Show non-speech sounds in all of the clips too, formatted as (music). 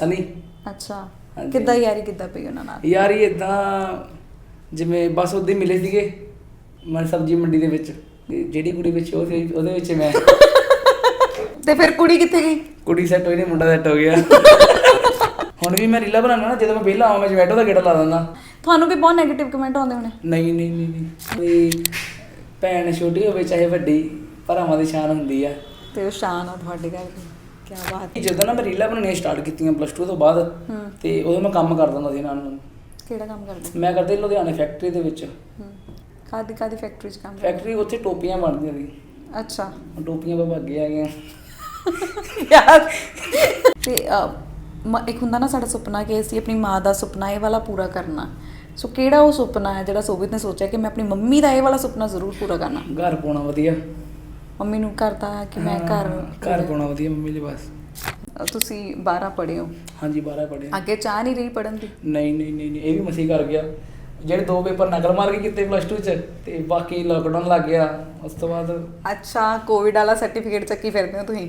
ਸਨੀ ਅੱਛਾ। ਹਾਂਜੀ। ਕਿੱਦਾਂ ਯਾਰੀ ਕਿੱਦਾਂ ਪਈ ਉਹਨਾਂ ਨਾਲ? ਯਾਰ ਇਹ ਇਦਾਂ ਜਿਵੇਂ ਬਸ ਉਦੋਂ ਹੀ ਮਿਲੇ ਸੀਗੇ ਮੈਂ ਸਬਜ਼ੀ ਮੰਡੀ ਦੇ ਵਿੱਚ। ਤੇ ਜਿਹੜੀ ਕੁੜੀ ਵਿੱਚ ਉਹ ਸੀ ਉਹਦੇ ਵਿੱਚ ਮੈਂ। (laughs) ਤੇ ਫਿਰ ਕੁੜੀ ਕਿੱਥੇ ਗਈ? ਕੁੜੀ ਸੈੱਟ ਹੋਈ ਨਹੀਂ ਮੁੰਡਾ ਸੈੱਟ ਹੋ ਗਿਆ। (laughs) ਹੁਣ ਵੀ ਮੈਂ ਰੀਲਾ ਬਣਾਉਣਾ ਨਾ ਜਦੋਂ ਮੈਂ ਵਿਹਲਾ ਆਵਾਂ ਮੈਂ ਜਮੈਟੋ ਦਾ ਗੇੜਾ ਲਾ ਦਿੰਦਾ। ਤੁਹਾਨੂੰ ਵੀ ਬਹੁਤ 네ਗੇਟਿਵ ਕਮੈਂਟ ਆਉਂਦੇ ਹੋਣੇ। ਨਹੀਂ ਨਹੀਂ ਨਹੀਂ ਨਹੀਂ। ਕੋਈ ਭੈਣ ਛੋਟੀ ਹੋਵੇ ਚਾਹੇ ਵੱਡੀ ਭਰਾਵਾਂ ਦੀ ਸ਼ਾਨ ਹੁੰਦੀ ਆ। ਤੇ ਉਹ ਸ਼ਾਨ ਆ ਤੁਹਾਡੇ ਘਰ ਦੀ। ਕੀ ਬਾਤ ਜਦੋਂ ਨਾ ਮੈਂ ਰੀਲਾਂ ਬਣਾਉਣੀਆਂ ਸਟਾਰਟ ਕੀਤੀਆਂ ਪਲੱਸ 2 ਤੋਂ ਬਾਅਦ ਹੂੰ। ਤੇ ਉਦੋਂ ਮੈਂ ਕੰਮ ਕਰਦਾ ਹੁੰਦਾ ਸੀ ਨਾਲ ਨੂੰ। ਕਿਹੜਾ ਕੰਮ ਕਰਦੇ? ਮੈਂ ਕਰਦੇ ਲੁਧਿਆਣੇ ਫੈਕਟਰੀ ਦੇ ਵਿੱਚ। ਹੂੰ। ਕਾਦੀ ਕਾਦੀ ਫੈਕਟਰੀ 'ਚ ਕੰਮ ਕਰਦੇ? ਫੈਕਟਰੀ ਉੱਥੇ ਟੋਪੀਆਂ ਬਣਦੀਆਂ ਸੀ। ਅੱਛਾ। ਟੋਪੀਆਂ ਬਾਬਾ ਅੱਗੇ ਆ ਗਏ ਯਾਰ। ਤੇ ਇੱਕ ਹੁੰਦਾ ਨਾ ਸਾਡਾ ਸੁਪਨਾ ਕਿ ਅਸੀਂ ਆਪਣੀ ਮਾਂ ਦਾ ਸੁਪਨਾ ਇਹ ਵਾਲਾ ਪੂਰਾ ਕਰਨਾ। ਸੋ ਕਿਹੜਾ ਉਹ ਸੁਪਨਾ ਹੈ ਜਿਹੜਾ ਸੋਭਿਤ ਨੇ ਸੋਚਿਆ ਕਿ ਮੈਂ ਆਪਣੀ ਮੰਮੀ ਦਾ ਇਹ ਵਾਲਾ ਸੁਪਨਾ ਜ਼ਰੂਰ ਪੂਰਾ ਕਰਨਾ? ਘਰ ਪਾਉਣਾ ਵਧੀਆ। ਮੰਮੀ ਨੂੰ ਕਰਦਾ ਕਿ ਮੈਂ ਘਰ ਘਰ ਪਾਉਣਾ ਵਧੀਆ ਮੰਮੀ ਲਈ ਬਸ। ਤੁਸੀਂ 12 ਪੜ੍ਹੇ ਹੋ? ਹਾਂਜੀ 12 ਪੜ੍ਹੇ ਅੱਗੇ ਚਾਹ ਨਹੀਂ ਰਹੀ ਪੜਨ ਦੀ? ਨਹੀਂ ਨਹੀਂ ਨਹੀਂ ਨਹੀਂ, ਇਹ ਵੀ ਮਸੀ ਕਰ ਗਿਆ। ਜਿਹੜੇ ਦੋ ਪੇਪਰ ਨਕਲ ਮਾਰ ਕੇ ਕੀਤੇ ਪਲੱਸ 2 ਚ ਤੇ ਬਾਕੀ ਲੋਕਡਾਊਨ ਲੱਗ ਗਿਆ। ਉਸ ਤੋਂ ਬਾਅਦ ਅੱਛਾ ਕੋਵਿਡ ਵਾਲਾ ਸਰਟੀਫਿਕੇਟ ਚੱਕੀ ਫਿਰਦੇ ਹੋ ਤੁਸੀਂ?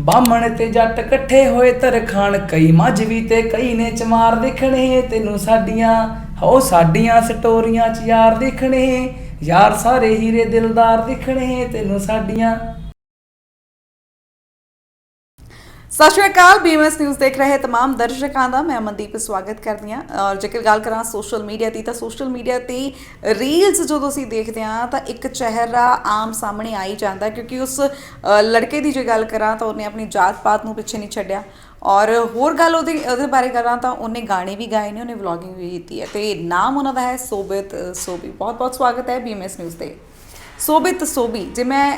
ਬਾਹਮਣ ਤੇ ਜੱਟ ਇਕੱਠੇ ਹੋਏ ਤਰਖਾਨ ਕਈ ਮੱਝ ਵੀ ਤੇ ਕਈ ਨੇ ਚਮਾਰ ਦੇਖਣੇ। ਤੈਨੂੰ ਸਾਡੀਆਂ ਹੋ ਸਾਡੀਆਂ ਸਟੋਰੀਆਂ ਚ ਯਾਰ ਦੇਖਣੇ। ਯਾਰ ਸਾਰੇ ਹੀਰੇ ਦਿਲਦਾਰ ਦਿਖਣੇ ਤੈਨੂੰ ਸਾਡੀਆਂ। ਸਤਿ ਸ਼੍ਰੀ ਅਕਾਲ ਨਿਊਜ਼ ਦੇਖ ਰਹੇ ਤਮਾਮ ਦਰਸ਼ਕਾਂ ਦਾ, ਮੈਂ ਅਮਨਦੀਪ ਸਵਾਗਤ ਕਰਦੀ ਹਾਂ। ਔਰ ਜੇਕਰ ਗੱਲ ਕਰਾਂ ਸੋਸ਼ਲ ਮੀਡੀਆ ਦੀ, ਤਾਂ ਸੋਸ਼ਲ ਮੀਡੀਆ ਤੇ ਰੀਲਸ ਜਦੋਂ ਅਸੀਂ ਦੇਖਦੇ ਹਾਂ, ਤਾਂ ਇੱਕ ਚਿਹਰਾ ਆਮ ਸਾਹਮਣੇ ਆਈ ਜਾਂਦਾ ਕਿਉਂਕਿ ਉਸ ਲੜਕੇ ਦੀ ਜੇ ਗੱਲ ਕਰਾਂ ਤਾਂ ਉਹਨੇ ਆਪਣੀ ਜਾਤ ਪਾਤ ਨੂੰ ਪਿੱਛੇ ਨਹੀਂ ਛੱਡਿਆ। ਔਰ ਹੋਰ ਗੱਲ ਉਹਦੇ ਉਹਦੇ ਬਾਰੇ ਕਰਾਂ ਤਾਂ ਉਹਨੇ ਗਾਣੇ ਵੀ ਗਾਏ ਨੇ ਉਹਨੇ ਵਲੌਗਿੰਗ ਵੀ ਕੀਤੀ ਹੈ ਤੇ ਨਾਮ ਉਹਨਾਂ ਦਾ ਹੈ ਸੋਬਿਤ ਸੋਬੀ। ਬਹੁਤ ਬਹੁਤ ਸਵਾਗਤ ਹੈ ਬੀਐਮਐਸ ਨਿਊਜ਼ ਤੇ। ਸੋਬਿਤ ਸੋਬੀ ਜੇ ਮੈਂ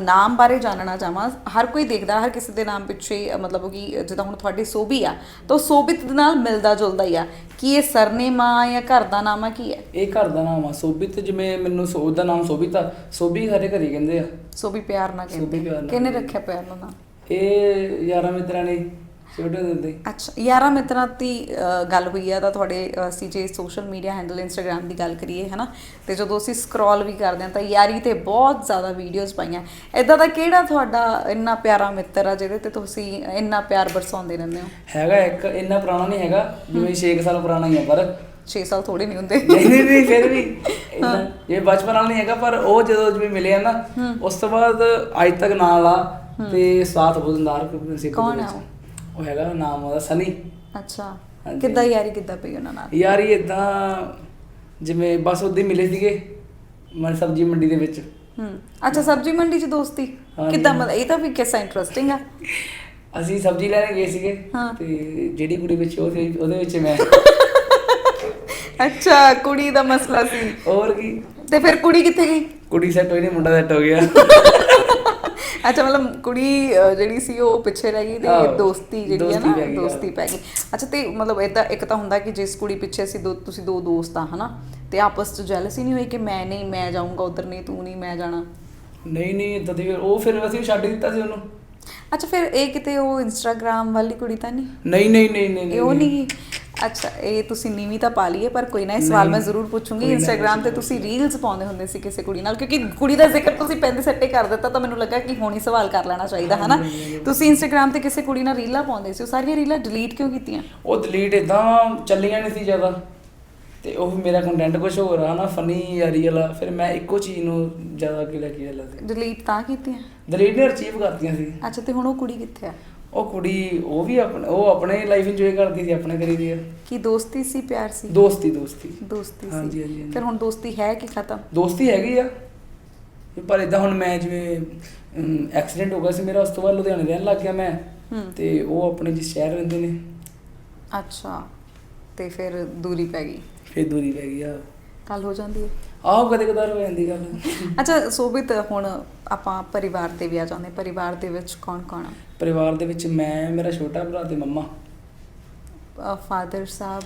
ਨਾਮ ਬਾਰੇ ਜਾਣਨਾ ਚਾਹਾਂ ਹਰ ਕੋਈ ਦੇਖਦਾ ਹਰ ਕਿਸੇ ਦੇ ਨਾਮ ਪਿੱਛੇ ਮਤਲਬ ਕਿ ਜਿੱਦਾਂ ਹੁਣ ਤੁਹਾਡੀ ਸੋਬੀ ਆ ਤਾਂ ਸੋਬਿਤ ਦੇ ਨਾਲ ਮਿਲਦਾ ਜੁਲਦਾ ਹੀ ਆ। ਕੀ ਇਹ ਸਰਨੇਮ ਆ ਜਾਂ ਘਰ ਦਾ ਨਾਮ ਆ ਕੀ ਹੈ? ਇਹ ਘਰ ਦਾ ਨਾਮ ਆ ਸੋਭਿਤ ਜਿਵੇਂ ਮੈਨੂੰ ਸੋਭ ਦਾ ਨਾਮ ਸੋਭਿਤ ਆ ਸੋਭੀ ਸਾਰੇ ਘਰੇ ਕਹਿੰਦੇ ਆ। ਸੋਬੀ ਪਿਆਰ ਨਾਲ ਕਹਿੰਦੇ ਕਿਹਨੇ। ਰੱਖਿਆ ਪਿਆਰ ਨਾਲ ਨਾਮ? ਇਹ ਯਾਰਾਂ ਮਿੱਤਰਾਂ ਨੇ ਛੋਟੇ ਹੁੰਦੇ ਅੱਛਾ ਯਾਰਾ ਮਿੱਤਰਾਂ ਦੀ ਗੱਲ ਹੋਈ ਆ ਤਾਂ ਤੁਹਾਡੇ ਅ, ਅਸੀਂ ਜੇ ਸੋਸ਼ਲ ਮੀਡੀਆ ਹੈਂਡਲ ਇੰਸਟਾਗ੍ਰam ਦੀ ਗੱਲ ਕਰੀਏ ਹਨਾ? ਤੇ ਜਦੋਂ ਅਸੀਂ ਸਕਰੋਲ ਵੀ ਕਰਦੇ ਹਾਂ ਤਾਂ ਯਾਰੀ ਤੇ ਬਹੁਤ ਜ਼ਿਆਦਾ ਵੀਡੀਓਜ਼ ਪਾਈਆਂ। ਇਦਾਂ ਦਾ ਕਿਹੜਾ ਤੁਹਾਡਾ ਇੰਨਾ ਪਿਆਰਾ ਮਿੱਤਰ ਆ ਜਿਹਦੇ ਤੇ ਤੁਸੀਂ ਇੰਨਾ ਪਿਆਰ ਬਰਸਾਉਂਦੇ ਰਹਿੰਦੇ ਹੋ? ਹੈਗਾ ਇੱਕ ਇੰਨਾ ਪੁਰਾਣਾ ਨਹੀਂ ਹੈਗਾ ਜਿਵੇਂ 6 ਸਾਲ ਪੁਰਾਣਾ ਹੀ ਆ ਪਰ 6 ਸਾਲ ਥੋੜੇ ਨਹੀਂ ਹੁੰਦੇ। ਨਹੀਂ ਨਹੀਂ ਨਹੀਂ ਫਿਰ ਵੀ ਇਹ ਬਚਪਨ ਨਾਲ ਨਹੀਂ ਹੈਗਾ ਪਰ ਉਹ ਜਦੋਂ ਜਿਵੇਂ ਮਿਲਿਆ ਨਾ ਉਸ ਤੋਂ ਬਾਅਦ ਅੱਜ ਤੱਕ ਨਾਲ ਆ ਤੇ ਸਾਥ ਪ੍ਰਿੰਸੀਪਲ ਕੌਣ ਆ ਉਹ ਹੈਗਾ ਨਾਮ ਉਹਦਾ ਸਨੀ। ਅੱਛਾ। ਹਾਂਜੀ। ਕਿੱਦਾਂ ਯਾਰੀ ਕਿੱਦਾਂ ਪਈ ਉਹਨਾਂ ਨਾਲ? ਯਾਰ ਇਹ ਇਦਾਂ ਜਿਵੇਂ ਬਸ ਉਦੋਂ ਹੀ ਮਿਲੇ ਸੀਗੇ ਮੈਂ ਸਬਜ਼ੀ ਮੰਡੀ ਦੇ ਵਿੱਚ। ਹੂੰ। ਅੱਛਾ ਸਬਜੀ ਮੰਡੀ 'ਚ ਦੋਸਤੀ? ਹਾਂਜੀ। ਕਿੱਦਾਂ ਮਤਲਬ ਇਹ ਤਾਂ ਵੀ ਕਿਸਾ ਇੰਟਰਸਟਿੰਗ ਆ। ਅਸੀਂ ਸਬਜ਼ੀ ਲੈਣ ਗਏ ਸੀਗੇ ਹਾਂ। ਤੇ ਜਿਹੜੀ ਕੁੜੀ ਵਿੱਚ ਉਹ ਸੀ ਉਹਦੇ ਵਿੱਚ ਮੈਂ। ਅੱਛਾ ਕੁੜੀ ਦਾ ਮਸਲਾ ਸੀ। ਹੋਰ ਕੀ। ਤੇ ਫਿਰ ਕੁੜੀ ਕਿੱਥੇ ਗਈ? ਕੁੜੀ ਸੈੱਟ ਹੋਈ ਨਹੀਂ ਮੁੰਡਾ ਸੈੱਟ ਹੋ ਗਿਆ। ਅੱਛਾ ਮਤਲਬ ਕੁੜੀ ਅਹ, ਜਿਹੜੀ ਸੀ ਉਹ ਪਿੱਛੇ ਰਹਿ ਗਈ ਤੇ ਦੋਸਤੀ ਜਿਹੜੀ ਹੈ ਦੋਸਤੀ ਨਾ ਪੈ ਗਈ, ਦੋਸਤੀ ਪੈ ਗਈ। ਅੱਛਾ ਤੇ ਮਤਲਬ ਇਦਾਂ ਇੱਕ ਤਾਂ ਹੁੰਦਾ ਕਿ ਜਿਸ ਕੁੜੀ ਪਿੱਛੇ ਸੀ ਦੋ ਤੁਸੀਂ ਦੋ ਦੋਸਤ ਆ ਹਨਾ? ਤੇ ਆਪਸ ਚ ਜੈਲਸੀ ਨਹੀਂ ਹੋਈ ਕਿ ਮੈਂ ਨਹੀਂ ਮੈਂ ਜਾਊਂਗਾ ਉਧਰ ਨਹੀਂ ਤੂੰ ਨਹੀਂ ਮੈਂ ਜਾਣਾ? ਨਹੀਂ ਨਹੀਂ ਇਦਾਂ ਦੀ ਫਿਰ- ਉਹ ਫਿਰ ਅਸੀਂ ਛੱਡ ਦਿੱਤਾ ਸੀ ਉਹਨੂੰ। ਅੱਛਾ ਫਿਰ ਇਹ ਕਿਤੇ ਉਹ ਇੰਸਟਾਗ੍ਰam ਵਾਲੀ ਕੁੜੀ ਤਾਂ ਨਹੀਂ? ਨਹੀਂ ਨਹੀਂ ਨਹੀਂ ਨਹੀਂ ਇਹ ਉਹ ਨਹੀਂ? ਅੱਛਾ ਇਹ ਤੁਸੀਂ ਨੀਵੀਂ ਤਾਂ ਪਾ ਲਈਏ ਪਰ ਕੋਈ ਨਾ ਇਹ ਸਵਾਲ ਮੈਂ ਜ਼ਰੂਰ ਪੁੱਛੂੰਗੀ। ਇੰਸਟਾਗ੍ਰam ਤੇ ਤੁਸੀਂ ਰੀਲਸ ਪਾਉਂਦੇ ਹੁੰਦੇ ਸੀ ਕਿਸੇ ਕੁੜੀ ਨਾਲ ਕਿਉਂਕਿ ਕੁੜੀ ਦਾ ਜ਼ਿਕਰ ਤੁਸੀਂ ਪੈਂਦੇ ਸੱਟੇ ਕਰ ਦਿੱਤਾ ਤਾਂ ਮੈਨੂੰ ਲੱਗਾ ਕਿ ਹੁਣ ਹੀ ਸਵਾਲ ਕਰ ਲੈਣਾ ਚਾਹੀਦਾ ਹਨਾ? ਤੁਸੀਂ ਇੰਸਟਾਗ੍ਰam ਤੇ ਕਿਸੇ ਕੁੜੀ ਨਾਲ ਰੀਲਾਂ ਪਾਉਂਦੇ ਸੀ ਉਹ ਸਾਰੀਆਂ ਰੀਲਾਂ ਡਿਲੀਟ ਕਿਉਂ ਕੀਤੀਆਂ? ਉਹ ਡਿਲੀਟ ਇਦਾਂ ਚੱਲੀਆਂ ਨਹੀਂ ਸੀ ਜ਼ਿਆਦਾ। ਤੇ ਉਹ ਮੇਰਾ ਕੰਟੈਂਟ ਕੁਝ ਹੋਰ ਆ ਨਾ ਫਨੀ ਜਾਂ ਰੀਅਲ ਆ ਫਿਰ ਮੈਂ ਇੱਕੋ ਚੀਜ਼ ਨੂੰ ਜ਼ਿਆਦਾ ਅੱਗੇ ਲੈ ਕੇ ਚੱਲਿਆ ਸੀ। ਡਿਲੀਟ ਤਾਂ ਕੀਤੀਆਂ? ਡਿਲੀਟ ਨੇ ਅਚੀਵ ਕਰਤੀਆਂ ਸੀ। ਅੱਛਾ ਤੇ ਹੁਣ ਉਹ ਕੁੜੀ ਕਿੱਥੇ ਆ? ਉਹ ਕੁੜੀ ਉਹ ਵੀ ਆਪਣੇ ਉਹ ਆਪਣੇ ਲਾਈਫ ਇੰਜੋਏ ਕਰਦੀ ਸੀ ਆਪਣੇ ਕਰੀ ਦੀ ਆ। ਕੀ ਦੋਸਤੀ ਸੀ ਪਿਆਰ ਸੀ? ਦੋਸਤੀ ਦੋਸਤੀ। ਦੋਸਤੀ ਹਾਂਜੀ, ਸੀ। ਹਾਂਜੀ, ਹਾਂਜੀ। ਫਿਰ ਹੁਣ ਦੋਸਤੀ ਹੈ ਕਿ ਖਤਮ? ਦੋਸਤੀ ਹੈਗੀ ਆ। ਪਰ ਇਦਾਂ ਹੁਣ ਮੈਂ ਜਿਵੇਂ ਐਕਸੀਡੈਂਟ ਹੋ ਗਿਆ ਸੀ ਮੇਰਾ ਉਸ ਤੋਂ ਬਾਅਦ ਲੁਧਿਆਣੇ ਰਹਿਣ ਲੱਗ ਗਿਆ ਮੈਂ। ਹੂੰ। ਤੇ ਉਹ ਆਪਣੇ ਜਿਸ ਸ਼ਹਿਰ ਰਹਿੰਦੇ ਨੇ। ਅੱਛਾ। ਤੇ ਫਿਰ ਦੂਰੀ ਪੈ ਗਈ? ਫਿਰ ਦੂਰੀ ਪੈ ਗਈ ਆ। ਕੱਲ ਹੋ ਜਾਂਦੀ ਹੈ। ਆਹ ਕਦੇ ਕਦਾਰ ਹੋ ਜਾਂਦੀ ਗੱਲ। ਅੱਛਾ ਸੋਭਿਤ ਹੁਣ ਆਪਾਂ ਪਰਿਵਾਰ ਤੇ ਵੀ ਆ ਜਾਂਦੇ। ਪਰਿਵਾਰ ਦੇ ਵਿੱਚ ਕੌਣ ਕੌਣ ਪਰਿਵਾਰ ਦੇ ਵਿੱਚ ਮੈਂ ਮੇਰਾ ਛੋਟਾ ਭਰਾ ਤੇ ਮੰਮਾ। ਫਾਦਰ ਸਾਹਿਬ?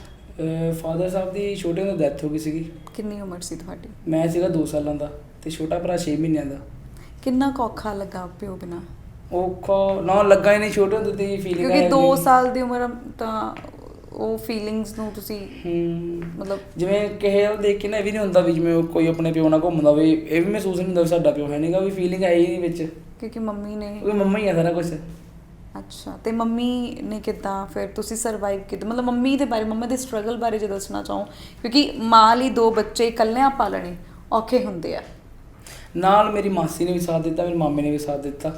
ਫਾਦਰ ਸਾਹਿਬ ਦੀ ਛੋਟੇ ਹੁੰਦੇ ਡੈਥ ਹੋ ਗਈ ਸੀਗੀ। ਕਿੰਨੀ ਉਮਰ ਸੀ ਤੁਹਾਡੀ? ਮੈਂ ਸੀਗਾ 2 ਸਾਲਾਂ ਦਾ ਤੇ ਛੋਟਾ ਭਰਾ 6 ਮਹੀਨਿਆਂ ਦਾ। ਕਿੰਨਾ ਔਖਾ ਲੱਗਾ ਪਿਓ ਬਿਨਾ? ਔਖਾ ਨਾ ਲੱਗਾ ਹੀ ਨਹੀਂ ਛੋਟੇ ਹੁੰਦੇ ਤੇ ਫੀਲਿੰਗ ਕਿਉਂਕਿ 2 ਸਾਲ ਦੀ ਉਮਰ ਤਾਂ ਉਹ ਫੀਲਿੰਗਸ ਨੂੰ ਤੁਸੀਂ ਹੂੰ। ਮਤਲਬ ਜਿਵੇਂ ਕਿਸੇ ਵੱਲ ਦੇਖ ਕੇ ਨਾ ਇਹ ਵੀ ਨਹੀਂ ਹੁੰਦਾ ਵੀ ਜਿਵੇਂ ਕੋਈ ਆਪਣੇ ਪਿਓ ਨਾਲ ਘੁੰਮਦਾ ਹੋਵੇ ਇਹ ਵੀ ਮਹਿਸੂਸ ਨਹੀਂ ਹੁੰਦਾ ਵੀ ਸਾਡਾ ਪਿਓ ਹੈ ਨਹੀਂਗਾ ਵੀ ਫੀਲਿੰਗ ਆਈ ਨਹੀਂ ਵਿੱਚ। ਕਿਉਂਕਿ ਮੰਮੀ ਨੇ ਉਹ ਮੰਮਾ ਹੀ ਆ ਸਾਰਾ ਕੁਝ ਅੱਛਾ ਤੇ ਮੰਮੀ ਨੇ ਕਿਦਾਂ ਫਿਰ ਤੁਸੀਂ ਸਰਵਾਈਵ ਕੀਤਾ? ਮਤਲਬ ਮੰਮੀ ਦੇ ਬਾਰੇ ਮੰਮਾ ਦੇ ਸਟਰਗਲ ਬਾਰੇ ਜੇ ਦੱਸਣਾ ਚਾਹੋ ਕਿਉਂਕਿ ਮਾਂ ਲਈ ਦੋ ਬੱਚੇ ਇਕੱਲਿਆਂ ਪਾਲਣੇ ਔਖੇ ਹੁੰਦੇ ਆ। ਨਾਲ ਮੇਰੀ ਮਾਸੀ ਨੇ ਵੀ ਸਾਥ ਦਿੱਤਾ ਮੇਰੇ ਮਾਮੇ ਨੇ ਵੀ ਸਾਥ ਦਿੱਤਾ।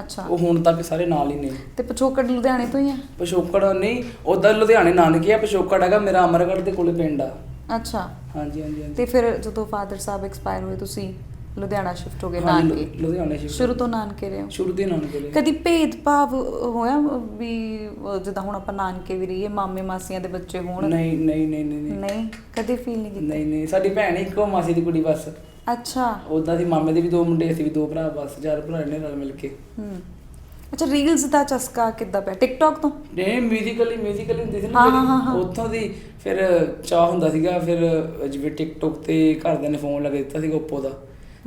ਅੱਛਾ। ਉਹ ਹੁਣ ਤੱਕ ਸਾਰੇ ਨਾਲ ਹੀ ਨੇ। ਤੇ ਪਿਛੋਕੜ ਲੁਧਿਆਣੇ ਤੋਂ ਹੀ ਆ? ਪਿਛੋਕੜ ਨਹੀਂ ਉਧਰ ਲੁਧਿਆਣੇ ਨਾਨਕੇ ਆ ਪਿਛੋਕੜ ਹੈਗਾ ਮੇਰਾ ਅਮਰਗੜ੍ਹ ਦੇ ਕੋਲੇ ਪਿੰਡ ਆ। ਅੱਛਾ। ਹਾਂਜੀ ਹਾਂਜੀ ਹਾਂਜੀ। ਤੇ ਫਿਰ ਜਦੋਂ ਫਾਦਰ ਸਾਹਿਬ ਐਕਸਪਾਇਰ ਹੋਏ ਤੁਸੀਂ ਲੁਧਿਆਣਾ ਸ਼ਿਫਟ ਹੋ ਗਏ ਨਾਨਕੇ ਲੁ- ਲੁਧਿਆਣੇ ਸ਼ਿਫਟ ਸ਼ੁਰੂ ਤੋਂ ਨਾਨਕੇ ਰਹੇ ਹੋ? ਸ਼ੁਰੂ ਦੇ ਨਾਨਕੇ ਦੇ ਕਦੀ ਭੇਦਭਾਵ ਹੋਇਆ ਵੀ ਅਹ, ਜਿੱਦਾਂ ਹੁਣ ਆਪਾਂ ਨਾਨਕੇ ਵੀ ਰਹੀਏ ਮਾਮੇ ਮਾਸੀਆਂ ਦੇ ਬੱਚੇ ਹੋਣ? ਨਹੀਂ ਨਹੀਂ ਨਹੀਂ ਨਹੀਂ ਨਹੀਂ। ਨਹੀਂ? ਕਦੇ ਫੀਲ ਨਹੀਂ ਕੀਤਾ? ਨਹੀਂ ਨਹੀਂ ਸਾਡੀ ਭੈਣ ਇੱਕੋ ਮਾਸੀ ਦੀ ਕੁੜੀ ਬਸ। ਅੱਛਾ। ਉਦਾਂ ਦੀ ਮਾਮੇ ਦੇ ਵੀ ਦੋ ਮੁੰਡੇ ਅਸੀਂ ਵੀ ਦੋ ਭਰਾ ਬਸ ਚਾਰ ਭਰਾ ਨੇ ਰਲ ਮਿਲ ਕੇ। ਹੂੰ। ਅੱਛਾ ਰੀਲਸ ਦਾ ਚਸਕਾ ਕਿੱਦਾਂ ਪਿਆ? ਟਿਕਟੌਕ ਤੋਂ? ਨਹੀਂ ਮਿਊਜ਼ੀਕਲੀ ਮਿਊਜ਼ੀਕਲੀ ਹੁੰਦੀ ਸੀ ਹਾਂ, ਨਾ ਹਾਂ, ਹਾਂ, ਹਾਂ। ਉੱਥੋਂ ਦੀ ਫਿਰ ਚਾਹ ਹੁੰਦਾ ਸੀਗਾ ਫਿਰ ਜਿਵੇਂ ਟਿਕਟੋਕ ਤੇ ਘਰਦਿਆਂ ਨੇ ਫੋਨ ਲਗਾ ਦਿੱਤਾ ਸੀਗਾ ਓਪੋ ਦਾ।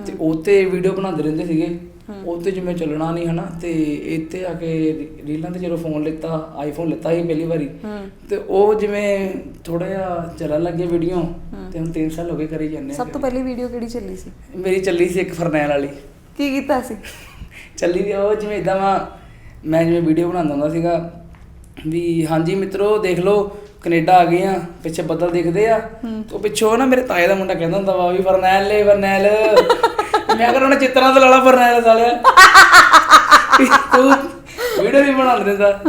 ਤੇ ਉੱਤੇ ਵੀਡੀਓ ਬਣਾਉਂਦੇ ਰਹਿੰਦੇ ਸੀਗੇ। ਉੱਤੇ ਜਿਵੇਂ ਚੱਲਣਾ ਨਹੀਂ ਹਨਾ ਤੇ ਇੱਥੇ ਆ ਕੇ ਰੀਲਾਂ ਤੇ ਜਦੋਂ ਫੋਨ ਲਿੱਤਾ ਆਈਫੋਨ ਲਿੱਤਾ ਸੀ ਪਹਿਲੀ ਵਾਰੀ ਹੂੰ। ਤੇ ਉਹ ਜਿਵੇਂ ਥੋੜਾ ਜਿਹਾ ਚੱਲਣ ਲੱਗ ਵੀਡੀਓ ਤੇ ਹੁਣ 3 ਸਾਲ ਹੋ ਗਏ ਕਰੀ ਜਾਂਦੇ ਸਭ ਤੋਂ ਪਹਿਲੀ ਵੀਡੀਓ ਕਿਹੜੀ ਚੱਲੀ ਸੀ? ਮੇਰੀ ਚੱਲੀ ਸੀ ਇੱਕ ਫਰਨੈਲ ਵਾਲੀ। ਕੀ ਕੀਤਾ ਸੀ? ਚੱਲੀ ਦੀ ਉਹ ਜਿਵੇਂ ਇਦਾਂ ਵਾ ਮੈਂ ਜਿਵੇਂ ਵੀਡੀਓ ਬਣਾਉਂਦਾ ਹੁੰਦਾ ਸੀਗਾ ਵੀ ਹਾਂਜੀ ਮਿੱਤਰੋ ਦੇਖ ਲਓ ਕੈਨੇਡਾ ਆ ਗਏ ਆ ਪਿੱਛੇ ਬੱਦਲ ਦਿਖਦੇ ਆ ਤੇ ਉਹ ਪਿੱਛੋਂ ਨਾ ਮੇਰੇ ਤਾਏ ਦਾ ਮੁੰਡਾ ਕਹਿੰਦਾ ਹੁੰਦਾ ਵਾ ਵੀ ਫਰਨੈਲ ਲੈ ਫਰਨੈਲ। ਮੈਂ ਕਹਿੰਦਾ ਉਹਨੇ ਚਿੱਤਰਾਂ ਤੇ ਲਾਲਾ ਫਰਨੈਲ ਸਾਲਿਆ। ਤੂੰ ਵੀਡੀਓ ਵੀ ਬਣਾ ਦਿੰਦਾ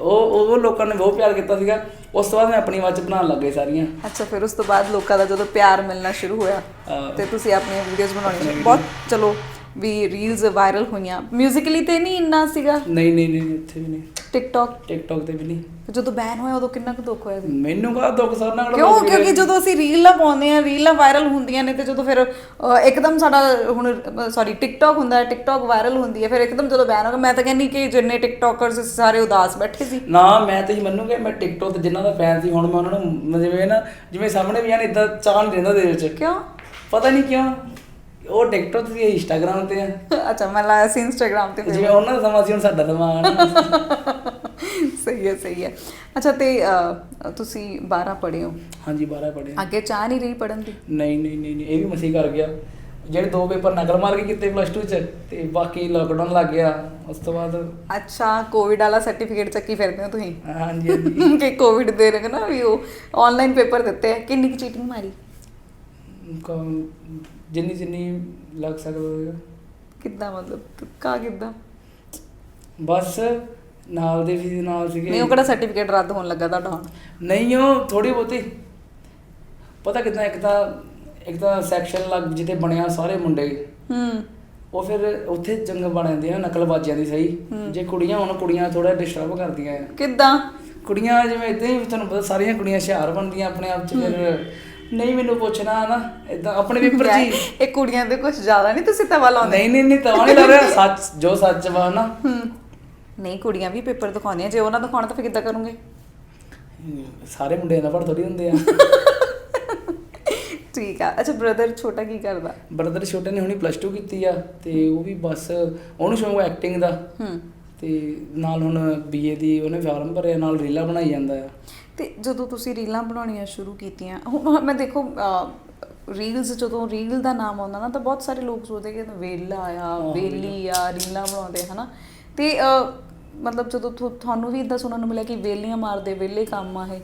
ਉਹ ਉਹ ਲੋਕਾਂ ਨੇ ਬਹੁਤ ਪਿਆਰ ਕੀਤਾ ਸੀਗਾ। ਉਸ ਤੋਂ ਬਾਅਦ ਮੈਂ ਆਪਣੀ ਆਵਾਜ਼ 'ਚ ਬਣਾਉਣ ਲੱਗ ਗਈ ਸਾਰੀਆਂ। ਅੱਛਾ ਫਿਰ ਉਸ ਤੋਂ ਬਾਅਦ ਲੋਕਾਂ ਦਾ ਜਦੋਂ ਪਿਆਰ ਮਿਲਣਾ ਸ਼ੁਰੂ ਹੋਇਆ। ਤੇ ਤੁਸੀਂ ਆਪਣੀਆਂ ਵੀਡੀਓਜ਼ ਬਣਾਉਣੀਆਂ ਸ਼ੁਰੂ- ਬਹੁਤ ਚਲੋ ਵੀ ਰੀਲਸ ਵਾਇਰਲ ਹੋਈਆਂ। ਮਿਊਜ਼ਿਕਲੀ ਤੇ ਨਹੀਂ ਇੰਨਾ ਸੀਗਾ? ਨਹੀਂ ਨਹੀਂ ਨਹੀਂ ਇੱਥੇ ਵੀ ਨਹੀਂ। ਟਿਕਟੌਕ ਟਿਕਟੋਕ ਤੇ ਵੀ ਨਹੀਂ। ਜਦੋਂ ਬੈਨ ਹੋਇਆ ਉਦੋਂ ਕਿੰਨਾ ਕੁ ਦੁੱਖ ਹੋਇਆ ਸੀ? ਮੈਨੂੰ ਕਾ ਦੁੱਖ? ਸਾਰ ਨਾਲ ਕਿਉਂ? ਕਿਉਂਕਿ ਜਦੋਂ ਅਸੀਂ ਰੀਲਾਂ ਪਾਉਂਦੇ ਆ ਰੀਲਾਂ ਵਾਇਰਲ ਹੁੰਦੀਆਂ ਨੇ ਤੇ ਜਦੋਂ ਫਿਰ ਇੱਕਦਮ ਸਾਡਾ ਹੁਣ ਸੌਰੀ ਟਿਕਟੌਕ ਹੁੰਦਾ ਹੈ ਟਿਕਟੌਕ ਵਾਇਰਲ ਹੁੰਦੀ ਹੈ ਫਿਰ ਇੱਕਦਮ ਜਦੋਂ ਬੈਨ ਹੋ ਗਿਆ ਮੈਂ ਤਾਂ ਕਹਿੰਨੀ ਕਿ ਜਿੰਨੇ ਟਿਕਟੌਕਰਸ ਸਾਰੇ ਉਦਾਸ ਬੈਠੇ ਸੀ। ਨਾ ਮੈਂ ਤੇ ਮੰਨੂਗੇ ਮੈਂ ਟਿਕਟੋਕ ਤੇ ਜਿਨ੍ਹਾਂ ਦਾ ਫੈਨ ਸੀ ਹੁਣ ਮੈਂ ਉਹਨਾਂ ਨੂੰ ਜਿਵੇਂ ਨਾ ਜਿਵੇਂ ਸਾਹਮਣੇ ਵੀ ਆਣ ਇਦਾਂ ਚਾਹ ਨਹੀਂ ਰਹਿੰਦਾ ਦਿਲ 'ਚ ਕਿਉਂ? ਪਤਾ ਨਹੀਂ ਕਿਉਂ। ਉਹ ਟਿਕਟੋਕ ਤੇ ਇੰਸਟਾਗ੍ਰam ਤੇ ਆ? ਅੱਛਾ ਮੈਂ ਲਾਇਆ ਸੀ ਇੰਸਟਾਗ੍ਰam ਤੇ ਜਿਵੇਂ ਉਹਨਾਂ ਦਾ ਸਮਾਂ ਸੀ ਹੁਣ ਸਾਡਾ ਨਾ। ਸਹੀ ਹੈ ਸਹੀ ਹੈ। ਅੱਛਾ ਤੇ ਤੁਸੀਂ 12 ਪੜ੍ਹੇ ਹੋ? ਹਾਂਜੀ 12 ਪੜ੍ਹੇ ਅੱਗੇ ਚਾਹ ਨਹੀਂ ਰਹੀ ਪੜਨ ਦੀ? ਨਹੀਂ ਨਹੀਂ ਨਹੀਂ ਇਹ ਵੀ ਮਸੀ ਕਰ ਗਿਆ। ਜਿਹੜੇ ਦੋ ਪੇਪਰ ਨਕਲ ਮਾਰ ਕੇ ਕੀਤੇ ਪਲੱਸ 2 ਚ ਤੇ ਬਾਕੀ ਲੋਕਡਾਊਨ ਲੱਗ ਗਿਆ। ਉਸ ਤੋਂ ਬਾਅਦ ਅੱਛਾ ਕੋਵਿਡ ਵਾਲਾ ਸਰਟੀਫਿਕੇਟ ਚੱਕੀ ਫਿਰਦੇ ਹੋ ਤੁਸੀਂ? ਹਾਂਜੀ ਹਾਂਜੀ। ਕਿ ਕੋਵਿਡ ਦੇ ਰਹੇ ਨਾ ਵੀ ਉਹ ਆਨਲਾਈਨ ਪੇਪਰ ਦਿੱਤੇ ਕਿੰਨੀ ਚੀਟਿੰਗ ਮਾਰੀ? ਕ- ਜਿੰਨੀ ਜਿੰਨੀ ਲੱਗ ਸਕਦਾ ਕਿੱਦਾਂ ਮਤਲਬ? ਤੁੱਕਾ ਕਿੱਦਾਂ? ਬਸ ਨਾਲ ਦੇ ਵੀ ਨਾਲ ਸੀਗੇ। ਨਹੀਂ ਉਹ ਕਿਹੜਾ ਸਰਟੀਫਿਕੇਟ ਰੱਦ ਹੋਣ ਲੱਗਾ ਤੁਹਾਡਾ ਹੁਣ? ਨਹੀਂ ਉਹ ਥੋੜੀ ਬਹੁਤੀ। ਪਤਾ ਕਿਦਾਂ ਇੱਕ ਤਾਂ ਇੱਕ ਤਾਂ ਸੈਕਸ਼ਨ ਲੱਗ ਜਿੱਥੇ ਬਣਿਆ ਸਾਰੇ ਮੁੰਡੇ। ਹੂੰ। ਉਹ ਫਿਰ ਉੱਥੇ ਜੰਗ ਬਣ ਜਾਂਦੀ ਆ ਨਕਲਬਾਜ਼ੀਆਂ ਦੀ ਸਹੀ। ਜੇ ਕੁੜੀਆਂ ਹੁਣ ਕੁੜੀਆਂ ਥੋੜਾ ਡਿਸਟਰਬ ਕਰਦੀਆਂ ਆ। ਕਿੱਦਾਂ? ਕੁੜੀਆਂ ਜਿਵੇਂ ਇਦਾਂ ਹੀ ਤੁਹਾਨੂੰ ਪਤਾ ਸਾਰੀਆਂ ਕੁੜੀਆਂ ਹੁਸ਼ਿਆਰ ਬਣਦੀਆਂ ਆਪਣੇ ਆਪ 'ਚ ਫਿਰ। ਨਹੀਂ ਮੈਨੂੰ ਪੁੱਛਣਾ ਨਾ ਇਦਾਂ ਆਪਣੇ ਪੇਪਰ ਹੀ ਇਹ ਕੁੜੀਆਂ ਦੇ ਕੁਝ ਜ਼ਿਆਦਾ ਨਹੀਂ ਤੁਸੀਂ ਤਵਾ ਲਾਉਂਦੇ। ਨਹੀਂ ਨਹੀਂ ਨਹੀਂ ਤਾਂ ਨਹੀਂ ਰਿਹਾ ਸੱਚ ਜੋ ਸੱਚ ਵਾ ਨਾ। ਹੂੰ। ਨਹੀਂ ਕੁੜੀਆਂ ਵੀ ਪੇਪਰ ਦਿਖਾਉਂਦੀਆਂ ਜੇ ਉਹਨਾਂ ਦਿਖਾਉਣਾ ਤਾਂ ਫਿਰ ਕਿੱਦਾਂ ਕਰੋਗੇ? ਸਾਰੇ ਮੁੰਡੇ ਨਾ ਪੜ ਥੋੜੀ ਹੁੰਦੇ ਆ। ਠੀਕ ਆ। ਅੱਛਾ ਬ੍ਰਦਰ ਛੋਟਾ ਕੀ ਕਰਦਾ? ਬ੍ਰਦਰ ਛੋਟੇ ਨੇ ਹੁਣੀ ਪਲੱਸ 2 ਕੀਤੀ ਆ ਤੇ ਉਹ ਵੀ ਬਸ ਉਹਨੂੰ ਸ਼ੌਂਕ ਐਕਟਿੰਗ ਦਾ। ਹੂੰ। ਤੇ ਨਾਲ ਹੁਣ ਬੀਏ ਦੀ ਉਹਨੇ ਫਾਰਮ ਭਰਿਆ ਨਾਲ ਰੀਲਾਂ ਬਣਾਈ ਜਾਂਦਾ ਆ। ਤੇ ਜਦੋਂ ਤੁਸੀਂ ਰੀਲਾਂ ਬਣਾਉਣੀਆਂ ਸ਼ੁਰੂ ਕੀਤੀਆਂ ਹੁਣ ਮੈਂ ਦੇਖੋ ਰੀਲਸ ਜਦੋਂ ਰੀਲ ਦਾ ਨਾਮ ਆਉਂਦਾ ਨਾ ਤਾਂ ਬਹੁਤ ਸਾਰੇ ਲੋਕ ਸੋਚਦੇ ਕਿ ਵੇਲਾ ਆ ਵੇਲੀ ਆ ਰੀਲਾਂ ਬਣਾਉਂਦੇ ਹਨਾ। ਤੇ ਮਤਲਬ ਜਦੋਂ ਤੁਹਾਨੂੰ ਵੀ ਇਦਾਂ ਸੁਣਨ ਨੂੰ ਮਿਲਿਆ ਕਿ ਵੇਲੀਆਂ ਮਾਰਦੇ ਵੇਲੇ ਕੰਮ ਆ ਇਹ?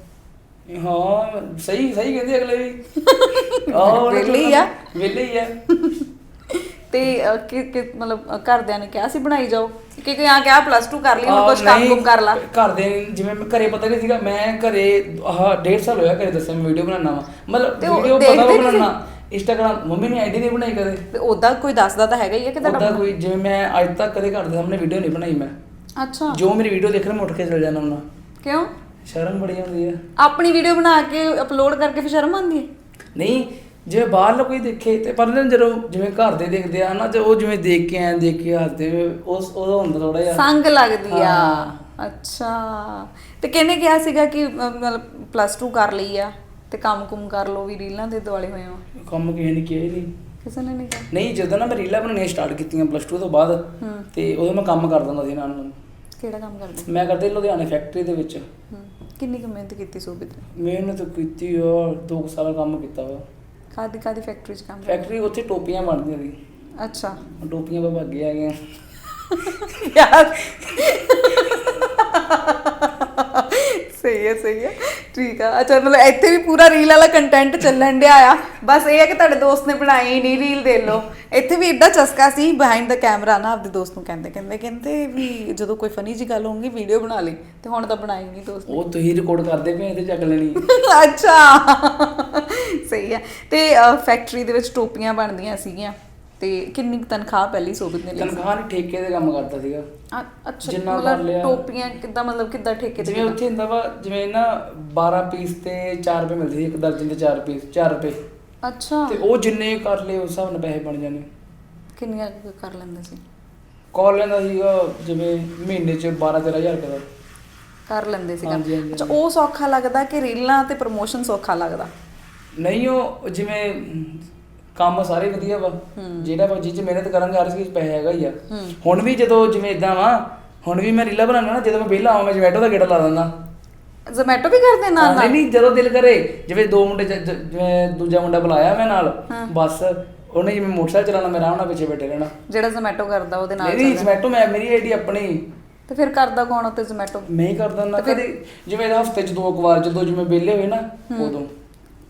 ਹਾਂ ਸਹੀ ਸਹੀ ਕਹਿੰਦੇ ਅਗਲੇ ਵੀ। (laughs) ਆਹ ਹੀ ਆ। ਵਿਹਲੇ ਹੀ ਆ। ਤੇ ਅਹ, ਕਿ ਕਿ ਮਤਲਬ ਅਹ, ਘਰਦਿਆਂ ਨੇ ਕਿਹਾ ਸੀ ਬਣਾਈ ਜਾਓ। ਕਿ ਕਿ ਆ ਕਿਹਾ ਪਲੱਸ 2 ਕਰ ਲਈ ਹੁਣ ਕੁਝ ਕੰਮ ਨਹੀਂ, ਕੁਮ ਕਰ ਲਾ। ਘਰ ਦੇ ਜਿਵੇਂ ਮੈਂ ਘਰੇ ਪਤਾ ਨਹੀਂ ਸੀਗਾ ਮੈਂ ਘਰੇ ਆਹ ਡੇਢ ਸਾਲ ਹੋਇਆ ਘਰੇ ਦੱਸਿਆ ਮੈਂ ਵੀਡੀਓ ਬਣਾਉਣਾ ਵਾ। ਮਤਲਬ ਤੇ ਉਹ ਵੀਡੀਓ ਪਤਾ ਦੇਖਦੇ ਉਹ ਨੀ ਸੀ? ਬਣਾਉਣਾ ਇੰਸਟਾਗ੍ਰਾਮ ਮੰਮੀ ਨੇ ਆਈਡੀ ਨਹੀਂ ਬਣਾਈ ਕਦੇ। ਤੇ ਉਦਾਂ ਕੋਈ ਦੱਸਦਾ ਤਾਂ ਹੈਗਾ ਹੀ ਆ ਕਿ ਉਹਦਾ ਤੁਹਾਡਾ ਕੋਈ ਜਿਵੇਂ ਮੈਂ ਅੱਜ ਤੱਕ ਕਦੇ ਘਰ ਦੇ ਸਾਹਮਣੇ ਵੀਡੀਓ ਨਹੀਂ ਬਣਾਈ ਮੈਂ। ਅੱਛਾ। ਜੋ ਮੇਰੀ ਵੀਡੀਓ ਦੇਖਣ ਮੈਂ ਉੱਠ ਕੇ ਚਲ ਜਾਣਾ ਹੁੰਦਾ। ਕਿਉਂ? ਸ਼ਰਮ ਬੜੀ ਆਉਂਦੀ ਆ। ਆਪਣੀ ਵੀਡੀਓ ਬਣਾ ਕੇ ਅਪਲੋਡ ਕਰਕੇ ਫਿਰ ਸ਼ਰਮ ਆਉਂਦੀ ਹੈ? ਨਹੀਂ ਜੇ ਬਾਹਰ ਕੋਈ ਦੇਖੇ ਤੇ ਪਰ ਨਾ ਜਦੋਂ ਜਿਵੇਂ ਘਰ ਦੇ ਦੇਖਦੇ ਆ ਨਾ ਤੇ ਉਹ ਜਿਵੇਂ ਦੇਖ ਕੇ ਆਏ ਦੇਖ ਕੇ ਹੱਸਦੇ ਉਸ ਉਹਦਾ ਹੁੰਦਾ ਥੋੜਾ ਜਿਹਾ ਸੰਗ ਲੱਗਦੀ ਆ। ਅੱਛਾ। ਤੇ ਕਿਹਨੇ ਕਿਹਾ ਸੀਗਾ ਕਿ ਮਤਲਬ ਪਲੱਸ 2 ਕਰ ਲਈ ਆ ਤੇ ਕੰਮ ਕੁਮ ਕਰ ਲੋ ਵੀ ਰੀਲਾਂ ਦੇ ਦੁਆਲੇ ਹੋਏ ਹੋ? ਕੰਮ ਕਿਸੇ ਨੇ ਕਿਹਾ ਹੀ ਨਹੀਂ। ਕਿਸੇ ਨੇ ਨਹੀਂ ਕਿਹਾ? ਨਹੀਂ ਜਦੋਂ ਨਾ ਮੈਂ ਰੀਲਾਂ ਬਣਾਉਣੀਆਂ ਸਟਾਰਟ ਕੀਤੀਆਂ ਪਲੱਸ 2 ਤੋਂ ਬਾਅਦ ਹੂੰ। ਤੇ ਉਦੋਂ ਮੈਂ ਕੰਮ ਕਰਦਾ ਹੁੰਦਾ ਸੀ ਨਾਲ ਨੂੰ। ਕਿਹੜਾ ਕੰਮ ਕਰਦੇ? ਮੈਂ ਕਰਦੇ ਲੁਧਿਆਣੇ ਫੈਕਟਰੀ ਦੇ ਵਿੱਚ। ਹੂੰ। ਕਿੰਨੀ ਕੁ ਮਿਹਨਤ ਕੀਤੀ ਸੂਬੇ ਤੇ ਮਿਹਨਤ ਕੀਤੀ ਔਰ 2 ਸਾਲ ਕੰਮ ਕੀਤਾ ਵਾ। ਕਾਦੀ ਕਾਦੀ ਫੈਕਟਰੀ 'ਚ ਕੰਮ? ਫੈਕਟਰੀ ਉੱਥੇ ਟੋਪੀਆਂ ਬਣਦੀਆਂ ਸੀ। ਅੱਛਾ। ਟੋਪੀਆਂ ਬਾਬਾ ਅੱਗੇ ਆ ਗਏ ਯਾਰ। ਸਹੀ ਹੈ ਸਹੀ ਹੈ। ਠੀਕ ਆ। ਅੱਛਾ ਮਤਲਬ ਇੱਥੇ ਵੀ ਪੂਰਾ ਰੀਲ ਵਾਲਾ ਕੰਟੈਂਟ ਚੱਲਣ ਡਿਆ ਆ। ਬਸ ਇਹ ਹੈ ਕਿ ਤੁਹਾਡੇ ਦੋਸਤ ਨੇ ਬਣਾਈ ਨਹੀਂ ਰੀਲ ਦੇ ਲਓ। ਇੱਥੇ ਵੀ ਏਡਾ ਚਸਕਾ ਸੀ ਬਿਹਾਈਂਡ ਦਾ ਕੈਮਰਾ ਨਾ ਆਪਦੇ ਦੋਸਤ ਨੂੰ ਕਹਿੰਦੇ ਕਹਿੰਦੇ ਕਹਿੰਦੇ ਵੀ ਜਦੋਂ ਕੋਈ ਫਨੀ ਜੀ ਗੱਲ ਹੋਊਗੀ ਵੀਡੀਓ ਬਣਾ ਲਈ। ਤੇ ਹੁਣ ਤਾਂ ਬਣਾਈ ਨਹੀਂ ਦੋਸਤ। ਉਹ ਤੁਸੀਂ ਰਿਕਾਰਡ ਕਰਦੇ ਪਏ ਤੇ ਚੱਕ ਲੈਣੀ। ਅੱਛਾ। ਸਹੀ ਹੈ। ਤੇ ਫੈਕਟਰੀ ਦੇ ਵਿੱਚ ਟੋਪੀਆਂ ਬਣਦੀਆਂ ਸੀਗੀਆਂ। ਤੇ ਕਿੰਨੀ ਕੁ ਤਨਖਾਹ ਪਹਿਲੀ ਸੋਬਤ ਨੇ ਲਈ ਸੀ? ਤਨਖਾਹ ਨਹੀਂ ਠੇਕੇ ਦੇ ਕੰਮ ਕਰਦਾ ਸੀਗਾ। ਅ- ਅੱਛਾ ਜਿੰਨਾ ਕਰ ਮਤਲਬ ਲਿਆ। ਟੋਪੀਆਂ ਕਿੱਦਾਂ ਮਤਲਬ ਕਿੱਦਾਂ ਠੇਕੇ ਤੇ ਜਿਵੇਂ ਉੱਥੇ ਹੁੰਦਾ ਵਾ ਜਿਵੇਂ ਨਾ 12 ਪੀਸ ਤੇ 4 ਰੁਪਏ ਮਿਲਦੇ ਸੀ ਇੱਕ ਦਰਜਨ ਦੇ 4 ਪੀਸ 4 ਰੁਪਏ। ਅੱਛਾ। ਤੇ ਉਹ ਜਿੰਨੇ ਕਰ ਲਏ ਉਸ ਹਿਸਾਬ ਨਾਲ ਪੈਸੇ ਬਣ ਜਾਣੇ ਕਿੰਨੀਆਂ ਕੁ ਕਰ ਲੈਂਦੇ ਸੀ? ਕਾਲ ਲੈਂਦਾ ਸੀਗਾ ਜਿਵੇਂ ਮਹੀਨੇ ਚ 12 13000 ਰੁਪਏ ਦਾ। ਕਰ ਲੈਂਦੇ ਸੀ ਹਾਂਜੀ, ਹਾਂਜੀ, ਅੱਛਾ ਉਹ ਸੌਖਾ ਲੱਗਦਾ ਕਿ ਰੀਲਾਂ ਤੇ ਪ੍ਰੋਮੋਸ਼ਨ ਸੌਖਾ ਲੱਗਦਾ? ਨਹੀਂ ਉਹ ਜਿਵੇਂ ਕੰਮ ਸਾਰੇ ਵਧੀਆ ਵਾ। ਜਿਹੜਾ ਵਾ ਜਿਹ ਚ ਮਿਹਨਤ ਕਰਾਂਗੇ ਹਰ ਚੀਜ਼ ਪੈਸੇ ਹੈਗਾ ਹੀ ਆ। ਹੁਣ ਵੀ ਜਦੋਂ ਜਿਵੇਂ ਇਦਾਂ ਵਾ ਹੁਣ ਵੀ ਮੈਂ ਰੀਲਾ ਬਣਾਉਣਾ ਨਾ ਜਦੋਂ ਮੈਂ ਵਿਹਲਾ ਆਵਾਂ ਮੈਂ ਜਮੈਟੋ ਦਾ ਗੇੜਾ ਲਾ ਦਿੰਦਾ। ਜ਼ੋਮੈਟੋ ਵੀ ਕਰਦੇ ਨਾਲ ਨਹੀਂ ਨਾਲ? ਨਹੀਂ ਜਦੋਂ ਦਿਲ ਕਰੇ ਜਿਵੇਂ ਦੋ ਮੁੰਡੇ ਜ- ਜ- ਜਿਵੇਂ ਦੂਜਾ ਮੁੰਡਾ ਬੁਲਾਇਆ ਮੈਂ ਨਾਲ ਬਸ ਉਹਨੇ ਜਿਵੇਂ ਮੋਟਰਸਾਈਕਲ ਚਲਾਉਣਾ ਮੈਂ ਆਰਾਮ ਨਾਲ ਪਿੱਛੇ ਬੈਠੇ ਰਹਿਣਾ। ਜਿਹੜਾ ਜ਼ੋਮੈਟੋ ਕਰਦਾ ਉਹਦੇ ਨਾਲ ਚੱਲਦਾ। ਜਮੈਟੋ ਮੈਂ ਮੇਰੀ ਆਈਡੀ ਆਪਣੀ। ਤੇ ਫਿਰ ਕਰਦਾ ਕੌਣ ਉੱਤੇ ਜ਼ੋਮੈਟੋ? ਮੈਂ ਹੀ ਕਰਦਾ ਨਾ ਕਦੇ ਜਿਵੇਂ ਹਫ਼ਤੇ ਚ ਦੋ ਕੁ ਵਾਰ ਜਦੋਂ ਜਿਵੇਂ ਵਿਹਲੇ ਹੋਏ ਨਾ ਉਦੋਂ।